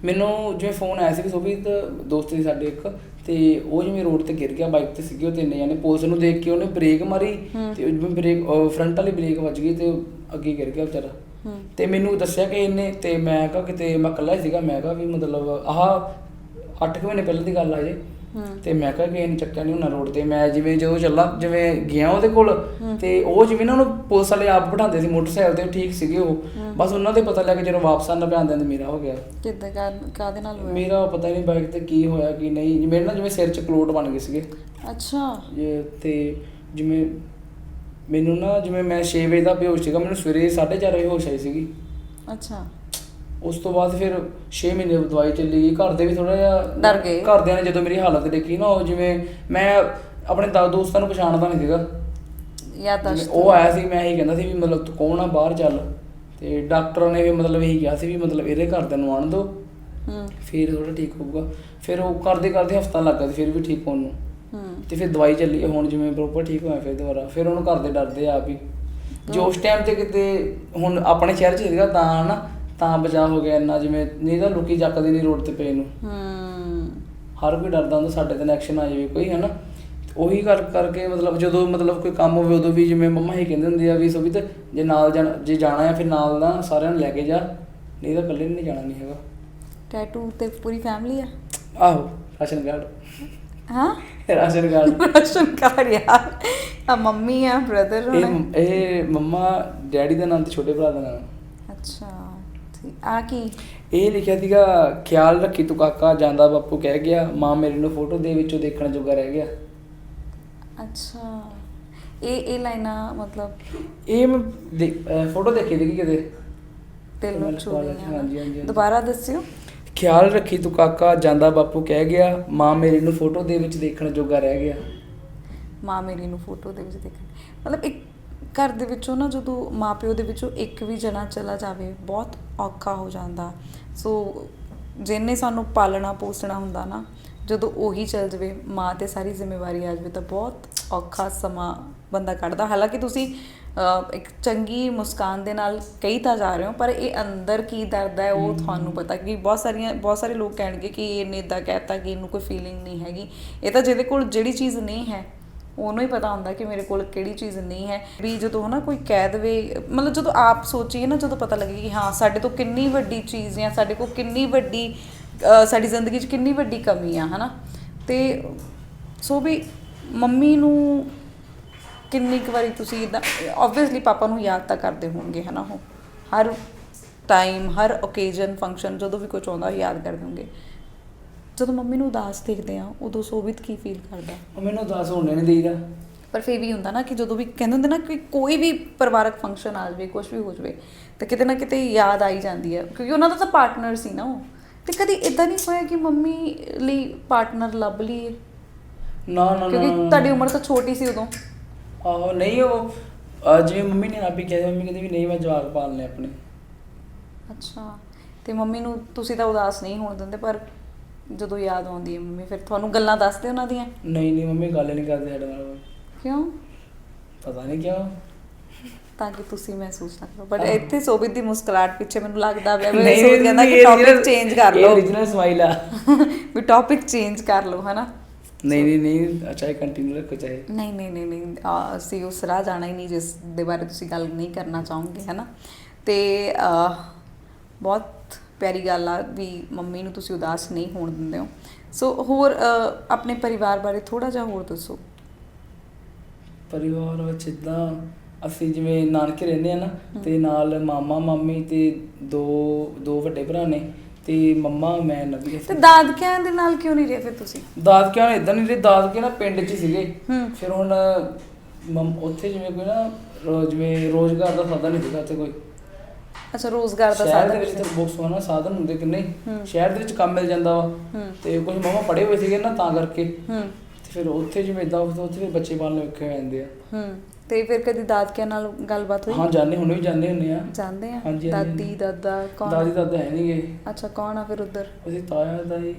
ਮੈਨੂੰ ਜਿਵੇਂ ਫੋਨ ਆਇਆ ਸੀ ਕਿ ਸੋਭੀਤ ਦੋਸਤ ਸੀ ਸਾਡੇ ਇੱਕ ਤੇ ਉਹ ਜਿਵੇਂ ਰੋਡ ਤੇ ਗਿਰ ਗਿਆ ਬਾਈਕ ਤੇ ਸੀਗੇ ਉਹ ਤਿੰਨੇ ਜਾਨੇ ਪੁਲਿਸ ਨੂੰ ਦੇਖ ਕੇ ਉਹਨੇ ਬ੍ਰੇਕ ਮਾਰੀ। ਤੇ ਜਿਵੇਂ ਬ੍ਰੇਕ ਫਰੰਟ ਵਾਲੀ ਬ੍ਰੇਕ ਵੱਜ ਗਈ ਤੇ ਅੱਗੇ ਗਿਰ ਗਿਆ ਵਿਚਾਰਾ। ਤੇ ਮੈਨੂੰ ਦੱਸਿਆ ਕਿ ਇਹਨੇ ਤੇ ਮੈਂ ਕਿਹਾ ਕਿਤੇ ਮੈਂ ਇਕੱਲਾ ਹੀ ਸੀਗਾ ਮੈਂ ਕਿਹਾ ਵੀ ਮਤਲਬ ਆਹ 8 ਮਹੀਨੇ ਪਹਿਲਾਂ ਦੀ ਗੱਲ ਆ ਜੇ ਤੇ ਮੈਂ ਕਿਹਾ ਕਿ ਇਹਨੇ ਚੱਕਿਆ ਨਹੀਂ ਉਹਨਾਂ ਰੋਡ ਤੇ। ਮੈਂ ਜਿਵੇਂ ਜਦੋਂ ਚੱਲਾਂ ਜਿਵੇਂ ਗਿਆ ਉਹਦੇ ਕੋਲ ਤੇ ਉਹ ਜਿਵੇਂ ਨਾ ਉਹਨੂੰ ਪੁਲਿਸ ਵਾਲੇ ਆਪ ਬਿਠਾਉਂਦੇ ਸੀ ਮੋਟਰਸਾਈਕਲ ਤੇ ਠੀਕ ਸੀਗੇ ਉਹ। ਬਸ ਉਹਨਾਂ ਦੇ ਪਤਾ ਲੱਗ ਜਦੋਂ ਵਾਪਸ ਆਉਣ ਪਿਆ ਤੇ ਮੇਰਾ ਹੋ ਗਿਆ। ਕਿੱਦਾਂ ਕਾ- ਕਾਹਦੇ ਨਾਲ ਹੋਇਆ? ਮੇਰਾ ਪਤਾ ਨਹੀਂ ਬਾਈਕ ਤੇ ਕੀ ਹੋਇਆ ਕੀ ਨਹੀਂ। ਮੇਰੇ ਨਾਲ ਜਿਵੇਂ ਸਿਰ ਚ ਕਲੋਟ ਬਣ ਗਏ ਸੀਗੇ। ਅੱਛਾ। ਇਹ ਤੇ ਜਿਵੇਂ ਮੈਨੂੰ ਨਾ ਜਿਵੇਂ ਮੈਂ 6 ਵਜੇ ਦਾ ਬੇਹੋਸ਼ ਸੀਗਾ ਮੈਨੂੰ ਸਵੇਰੇ 4:30 ਵਜੇ ਹੋਸ਼ ਆਈ ਸੀਗੀ। ਅੱਛਾ। ਉਸ ਤੋਂ ਬਾਅਦ ਫਿਰ 6 ਮਹੀਨੇ ਦਵਾਈ ਚੱਲੀ ਗਈ ਘਰ ਦੇ ਵੀ ਥੋੜਾ ਜਿਹਾ ਡਰ ਗਏ। ਘਰਦਿਆਂ ਨੇ ਜਦੋਂ ਮੇਰੀ ਹਾਲਤ ਦੇਖੀ ਨਾ ਉਹ ਜਿਵੇਂ ਮੈਂ ਆਪਣੇ ਦਾ ਦੋਸਤਾਂ ਨੂੰ ਪਛਾਣਦਾ ਨਹੀਂ ਸੀਗਾ। ਦੱਸ ਜਿਵੇਂ ਉਹ ਆਇਆ ਸੀ ਮੈਂ ਇਹੀ ਕਹਿੰਦਾ ਸੀ ਵੀ ਮਤਲਬ ਤੂੰ ਕੌਣ ਆ ਬਾਹਰ ਚੱਲ। ਤੇ ਡਾਕਟਰ ਨੇ ਵੀ ਮਤਲਬ ਇਹੀ ਕਿਹਾ ਸੀ ਵੀ ਮਤਲਬ ਇਹਦੇ ਘਰਦਿਆਂ ਨੂੰ ਆਣ ਦਿਓ ਹੂੰ। ਫਿਰ ਥੋੜਾ ਠੀਕ ਹੋਊਗਾ। ਫਿਰ ਉਹ ਕਰਦੇ ਕਰਦੇ ਹਫਤਾ ਲੱਗ ਸੀ ਫਿਰ ਵੀ ਠੀਕ ਹੋਣ ਨੂੰ। ਤੇ ਫਿਰ ਦਵਾਈ ਚੱਲੀ ਹੁਣ ਜਿਵੇਂ ਪ੍ਰੋਪਰ ਠੀਕ ਹੋਇਆ ਫਿਰ ਦੁਬਾਰਾ। ਫਿਰ ਉਹਨੂੰ ਘਰ ਦੇ ਡਰਦੇ ਆ ਹੀ ਜੋ ਉਸ ਟਾਈਮ ਤੇ ਕਿਤੇ ਹੁਣ ਆਪਣੇ ਸ਼ਹਿਰ ਚ ਸੀਗਾ ਤਾਂ ਨਾ ਤਾਂ ਬਚਾ ਹੋ ਗਿਆ ਇੰਨਾ ਜਿਵੇਂ ਨਹੀਂ ਤਾਂ ਲੋਕੀ ਚੱਕਦੇ ਨਹੀਂ ਰੋਡ ਤੇ ਪਏ ਨੂੰ। ਹੂੰ। ਹਰ ਕੋਈ ਡਰਦਾ ਹੁੰਦਾ ਸਾਡੇ ਤੇ ਐਕਸ਼ਨ ਆ ਜਾਵੇ ਕੋਈ ਹਨਾ। ਉਹੀ ਗੱਲ ਕਰਕੇ ਮਤਲਬ ਜਦੋਂ ਮਤਲਬ ਕੋਈ ਕੰਮ ਹੋਵੇ ਉਦੋਂ ਵੀ ਜਿਵੇਂ ਮੰਮਾ ਹੀ ਕਹਿੰਦੇ ਹੁੰਦੇ ਆ ਵੀ ਸੋ ਤੇ ਜੇ ਨਾਲ ਜਾਣਾ ਜੇ ਜਾਣਾ ਆ ਫਿਰ ਨਾਲ ਦਾ ਸਾਰਿਆਂ ਨੂੰ ਲੈ ਕੇ ਜਾ। ਨਹੀਂ ਤਾਂ ਇਕੱਲੇ ਨਹੀਂ ਜਾਣਾ ਨਹੀਂ ਹੈਗਾ। ਟੈਟੂ ਤੇ ਪੂਰੀ ਫੈਮਿਲੀ ਆ? ਆਹੋ ਰਾਸ਼ਨ ਕਾਰਡ। ਹਾਂ? Ration card. (laughs) ਰਸ਼ਨ ਕਾਰ ਯਾਰ। ਆ ਮੰਮੀ ਆ ਬ੍ਰਦਰ ਇਹ ਇਹ ਮੰਮਾ ਡੈਡੀ ਦਾ ਨਾਮ ਤੇ ਛੋਟੇ ਭਰਾ ਦਾ ਨਾਮ ਅੱਛਾ ਠੀਕ। ਆ ਕੀ? ਇਹ ਲਿਖਿਆ ਸੀਗਾ ਖਿਆਲ ਰੱਖੀ ਤੂੰ ਕਾਕਾ ਜਾਂਦਾ ਬਾਪੂ ਕਹਿ ਗਿਆ ਮਾਂ ਮੇਰੀ ਨੂੰ ਫੋਟੋ ਦੇ ਵਿੱਚੋਂ ਦੇਖਣ ਜੋਗਾ ਰਹਿ ਗਿਆ। ਅੱਛਾ। ਇਹ ਇਹ ਲਾਈਨਾਂ ਮਤਲਬ ਇਹ ਮੈਂ ਫੋਟੋ ਦੇਖੀ ਸੀਗੀ ਕਿਤੇ। ਦਿਲ ਨੂੰ ਛੂ ਹਾਂਜੀ। ਦੁਬਾਰਾ ਦੱਸਿਓ। ਖਿਆਲ ਰੱਖੀ ਤੂੰ ਕਾਕਾ, ਜਾਂਦਾ ਬਾਪੂ ਕਹਿ ਗਿਆ, ਮਾਂ ਮੇਰੀ ਨੂੰ ਫੋਟੋ ਦੇ ਵਿੱਚ ਦੇਖਣ ਜੋਗਾ ਰਹਿ ਗਿਆ। ਮਾਂ ਮੇਰੀ ਨੂੰ ਫੋਟੋ ਦੇ ਵਿੱਚ ਦੇਖਣ। ਮਤਲਬ ਇੱਕ ਘਰ ਦੇ ਵਿੱਚੋਂ ਨਾ ਜਦੋਂ ਮਾਪਿਓ ਦੇ ਵਿੱਚੋਂ ਇੱਕ ਵੀ ਜਣਾ ਚਲਾ ਜਾਵੇ, ਬਹੁਤ ਔਖਾ ਹੋ ਜਾਂਦਾ। ਸੋ ਜਿਹਨੇ ਸਾਨੂੰ ਪਾਲਣਾ, ਪੋਸਣਾ ਹੁੰਦਾ ਨਾ, ਜਦੋਂ ਉਹੀ ਚੱਲ ਜਾਵੇ, ਮਾਂ ਤੇ ਸਾਰੀ ਜ਼ਿੰਮੇਵਾਰੀ ਆ ਜਾਵੇ, ਤਾਂ ਬਹੁਤ ਔਖਾ ਸਮਾਂ ਬੰਦਾ ਕੱਢਦਾ। ਹਾਲਾਂਕਿ ਤੁਸੀਂ ਇੱਕ ਚੰਗੀ ਮੁਸਕਾਨ ਦੇ ਨਾਲ ਕਹੀ ਤਾਂ ਜਾ ਰਹੇ ਹੋ ਪਰ ਇਹ ਅੰਦਰ ਕੀ ਦਰਦ ਹੈ ਉਹ ਤੁਹਾਨੂੰ ਪਤਾ ਕਿ ਬਹੁਤ ਸਾਰੀਆਂ ਬਹੁਤ ਸਾਰੇ ਲੋਕ ਕਹਿਣਗੇ ਕਿ ਇਹਨੇ ਇਦਾਂ ਕਹਿਤਾ ਕਿ ਇਹਨੂੰ ਕੋਈ ਫੀਲਿੰਗ ਨਹੀਂ ਹੈਗੀ। ਇਹ ਤਾਂ ਜਿਹਦੇ ਕੋਲ ਜਿਹੜੀ ਚੀਜ਼ ਨਹੀਂ ਹੈ ਉਹਨੂੰ ਹੀ ਪਤਾ ਹੁੰਦਾ ਕਿ ਮੇਰੇ ਕੋਲ ਕਿਹੜੀ ਚੀਜ਼ ਨਹੀਂ ਹੈ। ਵੀ ਜਦੋਂ ਹਨਾ ਕੋਈ ਕਹਿ ਦੇਵੇ ਮਤਲਬ ਜਦੋਂ ਆਪ ਸੋਚੀਏ ਨਾ ਜਦੋਂ ਪਤਾ ਲੱਗੇ ਕਿ ਹਾਂ ਸਾਡੇ ਤੋਂ ਕਿੰਨੀ ਵੱਡੀ ਚੀਜ਼ ਹੈ ਸਾਡੇ ਕੋਲ ਕਿੰਨੀ ਵੱਡੀ ਸਾਡੀ ਜ਼ਿੰਦਗੀ 'ਚ ਕਿੰਨੀ ਵੱਡੀ ਕਮੀ ਆ ਹਨਾ? ਤੇ ਸੋ ਵੀ ਮੰਮੀ ਨੂੰ ਕਿੰਨੀ ਕੁ ਵਾਰੀ ਤੁਸੀਂ ਇਦਾਂ ਆਬਵੀਅਸਲੀ ਪਾਪਾ ਨੂੰ ਯਾਦ ਤਾਂ ਕਰਦੇ ਹੋਣਗੇ ਹਨਾ ਉਹ? ਹਰ ਟਾਈਮ ਹਰ ਓਕੇਜ਼ਨ ਫੰਕਸ਼ਨ ਜਦੋਂ ਵੀ ਕੁਝ ਆਉਂਦਾ ਯਾਦ ਕਰਦੇ ਹੋਣਗੇ। ਜਦੋਂ ਮੰਮੀ ਨੂੰ ਉਦਾਸ ਦੇਖਦੇ ਆ ਉਦੋਂ ਸੋਭਿਤ ਕੀ ਫੀਲ ਕਰਦਾ? ਉਹ ਮੈਨੂੰ ਦੱਸ ਹੋਣੇ ਨਹੀਂ ਦੇਈਦਾ। ਪਰ ਫਿਰ ਵੀ ਹੁੰਦਾ ਨਾ ਕਿ ਜਦੋਂ ਵੀ ਕਹਿੰਦੇ ਹੁੰਦੇ ਨਾ ਕਿ ਕੋਈ ਵੀ ਪਰਿਵਾਰਕ ਫੰਕਸ਼ਨ ਆ ਜਾਵੇ ਕੁਝ ਵੀ ਹੋ ਜਾਵੇ ਤੇ ਕਿਤੇ ਨਾ ਕਿਤੇ ਯਾਦ ਆਈ ਜਾਂਦੀ ਹੈ। ਕਿਉਂਕਿ ਉਹਨਾਂ ਦਾ ਤਾਂ ਪਾਰਟਨਰ ਸੀ ਨਾ ਉਹ। ਤੇ ਕਦੀ ਇਦਾਂ ਨਹੀਂ ਹੋਇਆ ਕਿ ਮੰਮੀ ਲਈ ਪਾਰਟਨਰ ਲੱਭ ਲਈਏ? ਨਾ ਨਾ ਨਾ ਕਿਉਂਕਿ। ਤੁਹਾਡੀ ਉਮਰ ਤਾਂ ਛੋਟੀ ਸੀ ਉਦੋਂ। ਆਹੋ ਨਹੀਂ ਉਹ ਅਹ ਜਿਵੇਂ ਮੰਮੀ ਨੇ ਆਪ ਹੀ ਕਿਹਾ ਸੀ, ਮੰਮੀ ਕਹਿੰਦੀ ਵੀ ਨਹੀਂ ਮੈਂ ਜਵਾਕ ਪਾਲਨੇ ਆਪਣੇ। ਅੱਛਾ ਤੇ ਮੰਮੀ ਨੂੰ ਤੁਸੀਂ ਤਾਂ ਉਦਾਸ ਨਹੀਂ ਹੋਣ ਦਿੰਦੇ ਪਰ ਜਦੋਂ ਯਾਦ ਆਉਂਦੀ ਹੈ ਮੰਮੀ ਫਿਰ ਤੁਹਾਨੂੰ ਗੱਲਾਂ ਦੱਸਦੇ ਉਹਨਾਂ ਦੀਆਂ? ਨਹੀਂ ਨਹੀਂ ਮੰਮੀ ਗੱਲ ਹੀ ਨਹੀਂ ਕਰਦੇ ਸਾਡੇ ਨਾਲ। ਕਿਉਂ? ਪਤਾ ਨਹੀਂ ਕਿਉਂ। ਤਾਂ ਕਿ ਤੁਸੀਂ ਮਹਿਸੂਸ ਨਾ ਕਰੋ ਬਟ ਇੱਥੇ ਸੋਭਿਤ ਦੀ ਮੁਸਕਰਾਹਟ ਪਿੱਛੇ ਮੈਨੂੰ ਲੱਗਦਾ ਪਿਆ ਵੀ ਨਹੀਂ, ਸੋਭਿਤ ਕਹਿੰਦਾ ਕਿ ਟੌਪਿਕ ਚੇਂਜ ਕਰ ਲਓ। original smile ਆ। ਵੀ ਟੌਪਿਕ ਚੇਂਜ ਕਰ ਲਓ ਹਨਾ? ਨਹੀਂ ਨਹੀਂ ਨਹੀਂ ਅੱਛਾ ਇਹ ਕੰਟੀਨਿਊ ਰੱਖੋ ਚਾਹੇ। ਨਹੀਂ ਨਹੀਂ ਨਹੀਂ ਨਹੀਂ ਅਸੀਂ ਉਸ ਰਾਹ ਜਾਣਾ ਹੀ ਨਹੀਂ ਜਿਸ ਦੇ ਬਾਰੇ ਤੁਸੀਂ ਗੱਲ ਨਹੀਂ ਕਰਨਾ ਚਾਹੋਗੇ ਹਨਾ ਤੇ ਬਹੁਤ ਪਿਆਰੀ ਗੱਲ ਆ ਵੀ ਮੰਮੀ ਨੂੰ ਤੁਸੀਂ ਉਦਾਸ ਨਹੀਂ ਹੋਣ ਦਿੰਦੇ ਹੋ। ਸੋ ਹੋਰ ਆਪਣੇ ਪਰਿਵਾਰ ਬਾਰੇ ਥੋੜਾ ਜਿਹਾ ਹੋਰ ਦੱਸੋ। ਪਰਿਵਾਰ ਵਿੱਚ ਇਦਾਂ ਅਸੀਂ ਜਿਵੇਂ ਨਾਨਕੇ ਰਹਿੰਦੇ ਆ ਨਾ ਤੇ ਨਾਲ ਮਾਮਾ ਮਾਮੀ ਤੇ ਦੋ ਦੋ ਵੱਡੇ ਭਰਾ ਨੇ। ਤੇ ਮੰਮਾ ਮੈਂ ਨਵੀ ਤੇ ਦਾਦਕਿਆਂ ਦੇ ਨਾਲ ਕਿਉਂ ਨਹੀਂ ਰਹੇ ਫਿਰ ਤੁਸੀਂ? ਦਾਦਕਿਆਂ ਨੇ ਇਦਾਂ ਨਹੀਂ ਰਹੇ ਦਾਦਕੇ ਨਾ ਪਿੰਡ 'ਚ ਹੀ ਸੀਗੇ। ਫਿਰ ਹੁਣ ਮੰਮ- ਉੱਥੇ ਜਿਵੇਂ ਕੋਈ ਨਾ ਜਿਵੇਂ ਰੋਜ਼ਗਾਰ ਦਾ ਸਾਧਨ ਨਹੀਂ ਸੀਗਾ ਉੱਥੇ ਕੋਈ। ਅੱਛਾ ਰੋਜ਼ਗਾਰ ਦਾ ਸ਼ਹਿਰ ਦੇ ਸਾਧਨ ਵਿੱਚ ਤਾਂ ਬਹੁਤ ਸੋਹਣਾ ਸਾਧਨ ਹੁੰਦੇ ਕਿ ਨਹੀਂ? ਹੂੰ। ਸ਼ਹਿਰ ਦੇ ਵਿੱਚ ਕੰਮ ਮਿਲ ਜਾਂਦਾ ਵਾ। ਤੇ ਕੁਝ ਮਾਮਾ ਪੜ੍ਹੇ ਹੋਏ ਸੀਗੇ ਨਾ ਤਾਂ ਕਰਕੇ। ਤੇ ਫਿਰ ਉੱਥੇ ਜਿਵੇਂ ਇਦਾਂ ਉੱਥੇ ਫਿਰ ਬੱਚੇ ਪਾਲਣ ਹੋ ਜਾਂਦੇ ਆ। ਹੂੰ। ਤੇ ਫਿਰ ਕਦੀ ਦਾਦਕਿਆਂ ਨਾਲ ਗੱਲਬਾਤ ਹੋਈ? ਹਾਂ ਜਾਣੇ ਹੁਣ ਵੀ ਜਾਣੇ ਹੁੰਦੇ ਆ। ਜਾਂਦੇ ਆ? ਹਾਂਜੀ, ਹਾਂਜੀ, ਦਾਦੀ ਦਾਦਾ ਕੌਣ? ਦਾਦੀ ਦਾਦਾ ਹੈ ਨਹੀਂਗੇ। ਅੱਛਾ ਕੌਣ ਆ ਫਿਰ ਉਧਰ? ਅਸੀਂ ਤਾਇਆ ਦਾਈ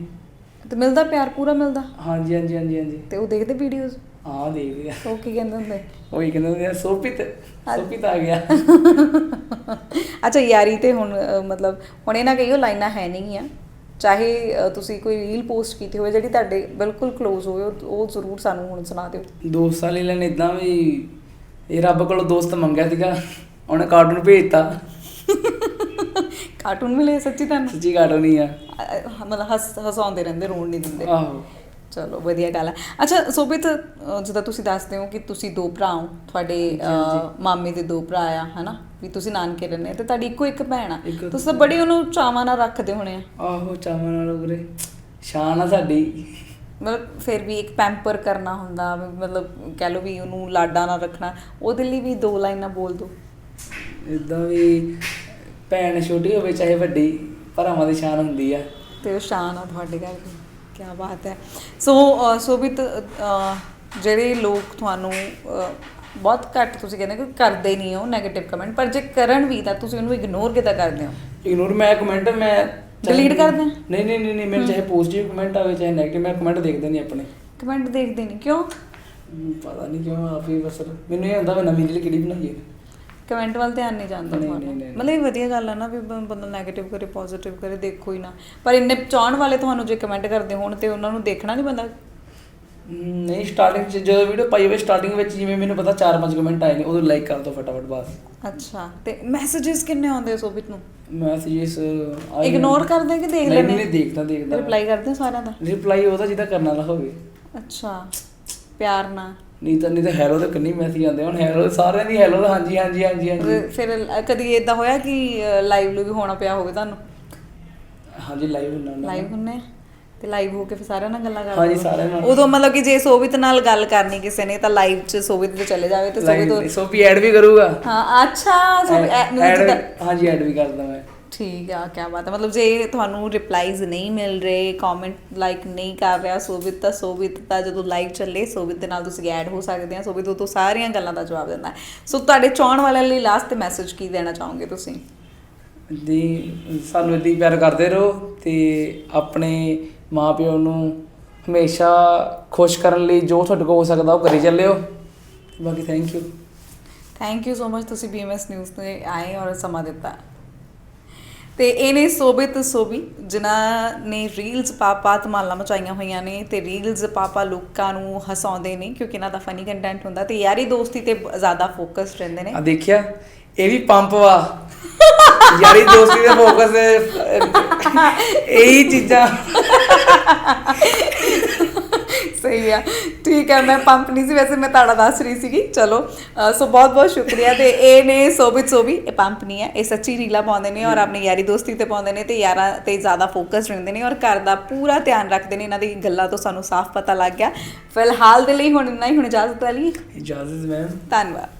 ਤੇ ਮਿਲਦਾ ਪਿਆਰ ਪੂਰਾ ਮਿਲਦਾ? ਹਾਂਜੀ ਹਾਂਜੀ ਹਾਂਜੀ ਹਾਂਜੀ। ਤੇ ਉਹ ਦੇਖਦੇ ਵੀਡੀਓਜ਼ ਹਾਂ ਦੇਖਦੇ ਆ। ਉਹ ਕੀ ਕਹਿੰਦੇ ਹੁੰਦੇ? ਉਹ ਹੀ ਕਹਿੰਦੇ ਹੁੰਦੇ ਆ? ਸੋਪਿਤ। ਸੋਪਿਤ ਆ ਗਿਆ। ਅੱਛਾ ਯਾਰੀ ਤੇ ਹੁਣ ਅ, ਮਤਲਬ ਹੁਣ ਇਹਨਾਂ ਕਹੀਓ ਲਾਈਨਾਂ ਹੈ ਨਹੀਂ ਆ। ਚਾਹੇ ਅ, ਤੁਸੀਂ ਕੋਈ ਰੀਲ ਪੋਸਟ ਕੀਤੀ ਹੋਵੇ ਜਿਹੜੀ ਤੁਹਾਡੇ ਬਿਲਕੁਲ ক্লোਜ਼ ਹੋਵੇ ਉਹ- ਉਹ ਜ਼ਰੂਰ ਸਾਨੂੰ ਹੁਣ ਸੁਣਾ ਦਿਓ। ਦੋਸਤ ਵਾਲੇ ਲੈਣ ਇਦਾਂ ਵੀ ਇਹ ਰੱਬ ਕੋਲੋਂ ਦੋਸਤ ਮੰਗਿਆ ਸੀਗਾ ਉਹਨੇ ਕਾਰਟੂਨ ਭੇਜਤਾ। ਕਾਰਟੂਨ ਮਿਲੇ ਸੱਚੀ ਤੁਹਾਨੂੰ? ਸੱਚੀ ਕਾਰਟੂਨ ਹੀ ਆ। ਮਤਲਬ ਹੱਸ ਹਸਾਉਂਦੇ ਰਹਿੰਦੇ ਰੋਣ ਨਹੀਂ ਦਿੰਦੇ। ਆਹੋ। ਚਲੋ ਵਧੀਆ ਗੱਲ ਹੈ ਅੱਛਾ ਸੋਬਿਤ ਅ, ਜਿੱਦਾਂ ਤੁਸੀਂ ਦੱਸਦੇ ਹੋ ਕਿ ਤੁਸੀਂ ਦੋ ਭਰਾ ਹੋ ਤੁਹਾਡੇ। ਮਾਮੇ ਦੇ ਦੋ ਭਰਾ ਆ ਹਨਾ? ਵੀ ਤੁਸੀਂ ਨਾਨਕੇ ਰਹਿੰਦੇ ਆ ਤੇ ਤੁਹਾਡੀ ਇੱਕੋ ਇੱਕ ਭੈਣ ਆ। ਇੱਕੋ ਤੁਸੀਂ ਤਾਂ ਬੜੀ ਉਹਨੂੰ ਚਾਵਾਂ ਨਾਲ ਰੱਖਦੇ ਹੋਣੇ ਆ। ਆਹੋ ਚਾਵਾਂ ਨਾਲ ਉਗਰੇ। ਸ਼ਾਨ ਆ ਸਾਡੀ। ਮਤਲਬ ਫਿਰ ਵੀ ਇੱਕ ਪੈਂਪਰ ਕਰਨਾ ਹੁੰਦਾ ਮਤਲਬ ਕਹਿ ਲਓ ਵੀ ਉਹਨੂੰ ਲਾਡਾ ਨਾਲ ਰੱਖਣਾ ਉਹਦੇ ਲਈ ਵੀ ਦੋ ਲਾਈਨਾਂ ਬੋਲ ਦਿਓ ਇਦਾਂ ਵੀ ਭੈਣ ਛੋਟੀ ਹੋਵੇ ਚਾਹੇ ਵੱਡੀ ਭਰਾਵਾਂ ਦੀ ਸ਼ਾਨ ਹੁੰਦੀ ਆ। ਤੇ ਉਹ ਸ਼ਾਨ ਆ ਤੁਹਾਡੇ ਘਰ ਦੀ ਕੀ ਬਾਤ ਹੈ। ਸੋ ਸੋਬਿਤ ਜਿਹੜੇ ਲੋਕ ਤੁਹਾਨੂੰ ਬਹੁਤ ਘੱਟ ਤੁਸੀਂ ਕਹਿੰਦੇ ਕਿ ਕਰਦੇ ਨਹੀਂ ਹੋ 네ਗੇਟਿਵ ਕਮੈਂਟ ਪਰ ਜੇ ਕਰਨ ਵੀ ਤਾਂ ਤੁਸੀਂ ਉਹਨੂੰ ਇਗਨੋਰ ਕਿਦਾਂ ਕਰਦੇ ਹੋ? ਇਗਨੋਰ ਮੈਂ ਕਮੈਂਟ ਮੈਂ Delete ਕਰ ਦਿਆਂ? ਨਹੀਂ ਨਹੀਂ ਨਹੀਂ ਨਹੀਂ ਮੇਰੇ ਚਾਹੇ ਪੋਜ਼ਿਟਿਵ ਕਮੈਂਟ ਆਵੇ ਚਾਹੇ 네ਗੇਟਿਵ ਮੈਂ ਕਮੈਂਟ ਦੇਖਦਾ ਨਹੀਂ ਆਪਣੇ। ਕਮੈਂਟ ਦੇਖਦੇ ਨਹੀਂ ਕਿਉਂ? ਪਤਾ ਨਹੀਂ ਕਿਉਂ ਆਪ ਹੀ ਬਸ ਮੈਨੂੰ ਇਹ ਹੁੰਦਾ ਮੈਂ ਨਵੀਂ ਜਿਹੜੀ ਕਿਹੜੀ ਬਣਾਈਏ। ਕਮੈਂਟ ਵੱਲ ਧਿਆਨ ਨਹੀਂ ਜਾਂਦਾ ਤੁਹਾਨੂੰ। ਮਤਲਬ ਇਹ ਵਧੀਆ ਗੱਲ ਆ ਨਾ ਵੀ ਬੰਦਾ 네ਗੇਟਿਵ ਕਰੇ ਪੋਜ਼ਿਟਿਵ ਕਰੇ ਦੇਖੋ ਹੀ ਨਾ। ਪਰ ਇੰਨੇ ਚਾਹਣ ਵਾਲੇ ਤੁਹਾਨੂੰ ਜੇ ਕਮੈਂਟ ਕਰਦੇ ਹੋਣ ਤੇ ਉਹਨਾਂ ਨੂੰ ਦੇਖਣਾ ਨਹੀਂ ਬੰਦਾ ਨਹੀਂ ਸਟਾਰਟਿੰਗ ਚ ਜਦੋਂ ਵੀਡੀਓ ਪਾਈ ਹੋਵੇ ਸਟਾਰਟਿੰਗ ਵਿੱਚ ਜਿਵੇਂ ਮੈਨੂੰ ਪਤਾ 4-5 ਕਮੈਂਟ ਆਏ ਨੇ ਉਦੋਂ ਲਾਈਕ ਕਰ ਦੋ ਫਟਾਫਟ ਬਸ। ਅੱਛਾ ਤੇ ਮੈਸੇजेस ਕਿੰਨੇ ਆਉਂਦੇ ਆ ਸੋਬਿਤ ਨੂੰ? ਮੈਸੇजेस ਆਈ ਇਗਨੋਰ ਕਰਦੇ ਕਿ ਦੇਖ ਲੈਂਦੇ ਨਹੀਂ ਦੇਖਦਾ ਦੇਖਦਾ। ਰਿਪਲਾਈ ਕਰਦੇ ਸਾਰਿਆਂ ਦਾ? ਰਿਪਲਾਈ ਉਹਦਾ ਜਿਹਦਾ ਕਰਨ ਵਾਲਾ ਹੋਵੇ। ਅੱਛਾ ਪਿਆਰ ਨਾਲ। ਨਹੀਂ ਤਾਂ ਨਹੀਂ ਤਾਂ ਹੈਲੋ ਤੇ ਕੰਨੀ ਮੈਸੇਜ ਆਉਂਦੇ ਹੁਣ ਹੈਲੋ ਸਾਰਿਆਂ ਦੀ ਹੈਲੋ ਦਾ ਹਾਂਜੀ ਹਾਂਜੀ ਹਾਂਜੀ। ਹਾਂਜੀ ਫਿਰ ਕਦੀ ਇਦਾਂ ਹੋਇਆ ਕਿ ਲਾਈਵ ਲੂਗ ਹੋਣਾ ਪਿਆ ਹੋਵੇ ਤੁਹਾਨੂੰ? ਹਾਂਜੀ ਲਾਈਵ ਹੁੰਨਾ ਲਾਈਵ ਹੁੰਨੇ ਤੇ ਲਾਈਵ ਹੋ ਕੇ ਫਿਰ ਸਾਰਿਆਂ ਨਾਲ ਗੱਲਾਂ ਕਰਦੇ ਹਾਂਜੀ? ਸਾਰਿਆਂ ਨਾਲ। ਉਦੋਂ ਮਤਲਬ ਕਿ ਜੇ ਸੋਬਿਤ ਨਾਲ ਗੱਲ ਕਰਨੀ ਕਿਸੇ ਨੇ ਤਾਂ ਲਾਈਵ 'ਚ ਸੋਬਿਤ ਤੇ ਚਲੇ ਜਾਵੇ ਤੇ ਸੋਬਿਤ ਨਹੀਂ, ਸੋਪੀ ਐਡ ਵੀ ਕਰੂਗਾ। ਹਾਂ ਅੱਛਾ ਐਡ ਜਿੱਦਾਂ- ਹਾਂਜੀ ਐਡ ਵੀ ਕਰਦਾ ਮੈਂ। ਠੀਕ ਆ ਕੀ ਬਾਤ ਹੈ ਮਤਲਬ ਜੇ ਤੁਹਾਨੂੰ ਰਿਪਲਾਈਜ਼ ਨਹੀਂ ਮਿਲ ਰਹੇ ਕਮੈਂਟ ਲਾਈਕ ਨਹੀਂ ਕਰ ਰਿਹਾ ਸੋਬਿਤ ਤਾਂ ਸੋਬਿਤ ਤਾਂ ਜਦੋਂ ਲਾਈਵ ਚੱਲੇ ਸੋਬਿਤ ਦੇ ਨਾਲ ਤੁਸੀਂ ਐਡ ਹੋ ਸਕਦੇ ਆ। ਸੋਬਿਤ ਉਹ ਤੋਂ ਸਾਰੀਆਂ ਗੱਲਾਂ ਦਾ ਜਵਾਬ ਦਿੰਦਾ ਸੋ ਤੁਹਾਡੇ ਚਾਹਣ ਵਾਲਿਆਂ ਲਈ ਲਾਸਟ ਮੈਸੇਜ ਕੀ ਦੇਣਾ ਚਾਹੋਗੇ ਤੁਸੀਂ? ਦੀ ਸਾਨੂੰ ਇੱਦਾਂ ਪਿਆਰ ਕਰਦੇ ਰਹੋ ਤੇ ਆਪਣੇ ਮਾਪਿਓ ਨੂੰ ਹਮੇਸ਼ਾ ਖੁਸ਼ ਕਰਨ ਲਈ ਜੋ ਤੁਹਾਡੇ ਕੋਲ ਹੋ ਸਕਦਾ ਉਹ ਕਰੀ ਚੱਲਿਓ। ਬਾਕੀ thank you thank you so much ਤੁਸੀਂ ਬੀਐਮਐਸ ਨਿਊਜ਼ ਤੇ ਆਏ ਔਰ ਸਮਾਂ ਦਿੱਤਾ। ਤੇ ਇਹ ਨੇ ਸੋਬਿਤ ਸੋਬੀ ਜਿਨ੍ਹਾਂ ਨੇ ਰੀਲਸ ਪਾਪਾ ਧਮਾਲਾਂ ਮਚਾਈਆਂ ਹੋਈਆਂ ਨੇ ਤੇ ਰੀਲਸ ਪਾਪਾ ਲੋਕਾਂ ਨੂੰ ਹਸਾਉਂਦੇ ਨੇ ਕਿਉਂਕਿ ਇਹਨਾਂ ਦਾ ਫਨੀ ਕੰਟੈਂਟ ਹੁੰਦਾ ਤੇ ਯਾਰੀ ਦੋਸਤੀ ਤੇ ਜ਼ਿਆਦਾ ਫੋਕਸ ਰਹਿੰਦੇ ਨੇ। ਆ ਦੇਖਿਆ ਇਹ ਵੀ ਪੰਪ ਵਾ। ਯਾਰੀ ਦੋਸਤੀ ਦੇ ਫੋਕਸ (laughs) ਇਹੀ ਚੀਜ਼ਾਂ। ਸਹੀ ਆ। ਠੀਕ ਹੈ ਮੈਂ ਪੰਪ ਨਹੀਂ ਸੀ ਵੈਸੇ ਮੈਂ ਤਾੜਾ ਦੱਸ ਰਹੀ ਸੀਗੀ। ਚਲੋ ਸੋ ਬਹੁਤ ਬਹੁਤ ਸ਼ੁਕਰੀਆ ਤੇ ਇਹ ਨੇ ਸੋਬਿਤ ਸੋਬੀ ਇਹ ਪੰਪ ਨਹੀਂ ਹੈ ਇਹ ਸੱਚੀ ਰੀਲਾ ਪਾਉਂਦੇ ਨੇ ਔਰ ਆਪਣੀ ਯਾਰੀ ਦੋਸਤੀ ਤੇ ਪਾਉਂਦੇ ਨੇ ਤੇ ਯਾਰਾਂ ਤੇ ਜ਼ਿਆਦਾ ਫੋਕਸ ਰਹਿੰਦੇ ਨੇ ਔਰ ਘਰ ਦਾ ਪੂਰਾ ਧਿਆਨ ਰੱਖਦੇ ਨੇ ਇਹਨਾਂ ਦੀ ਗੱਲਾਂ ਤੋਂ ਸਾਨੂੰ ਸਾਫ਼ ਪਤਾ ਲੱਗ ਗਿਆ। ਫਿਲਹਾਲ ਦੇ ਲਈ ਹੁਣ ਇੰਨਾ ਹੀ ਹੁਣ ਇਜਾਜ਼ਤ ਵਾਲੀ ਇਜਾਜ਼ਤ ਮੈਮ। ਧੰਨਵਾਦ।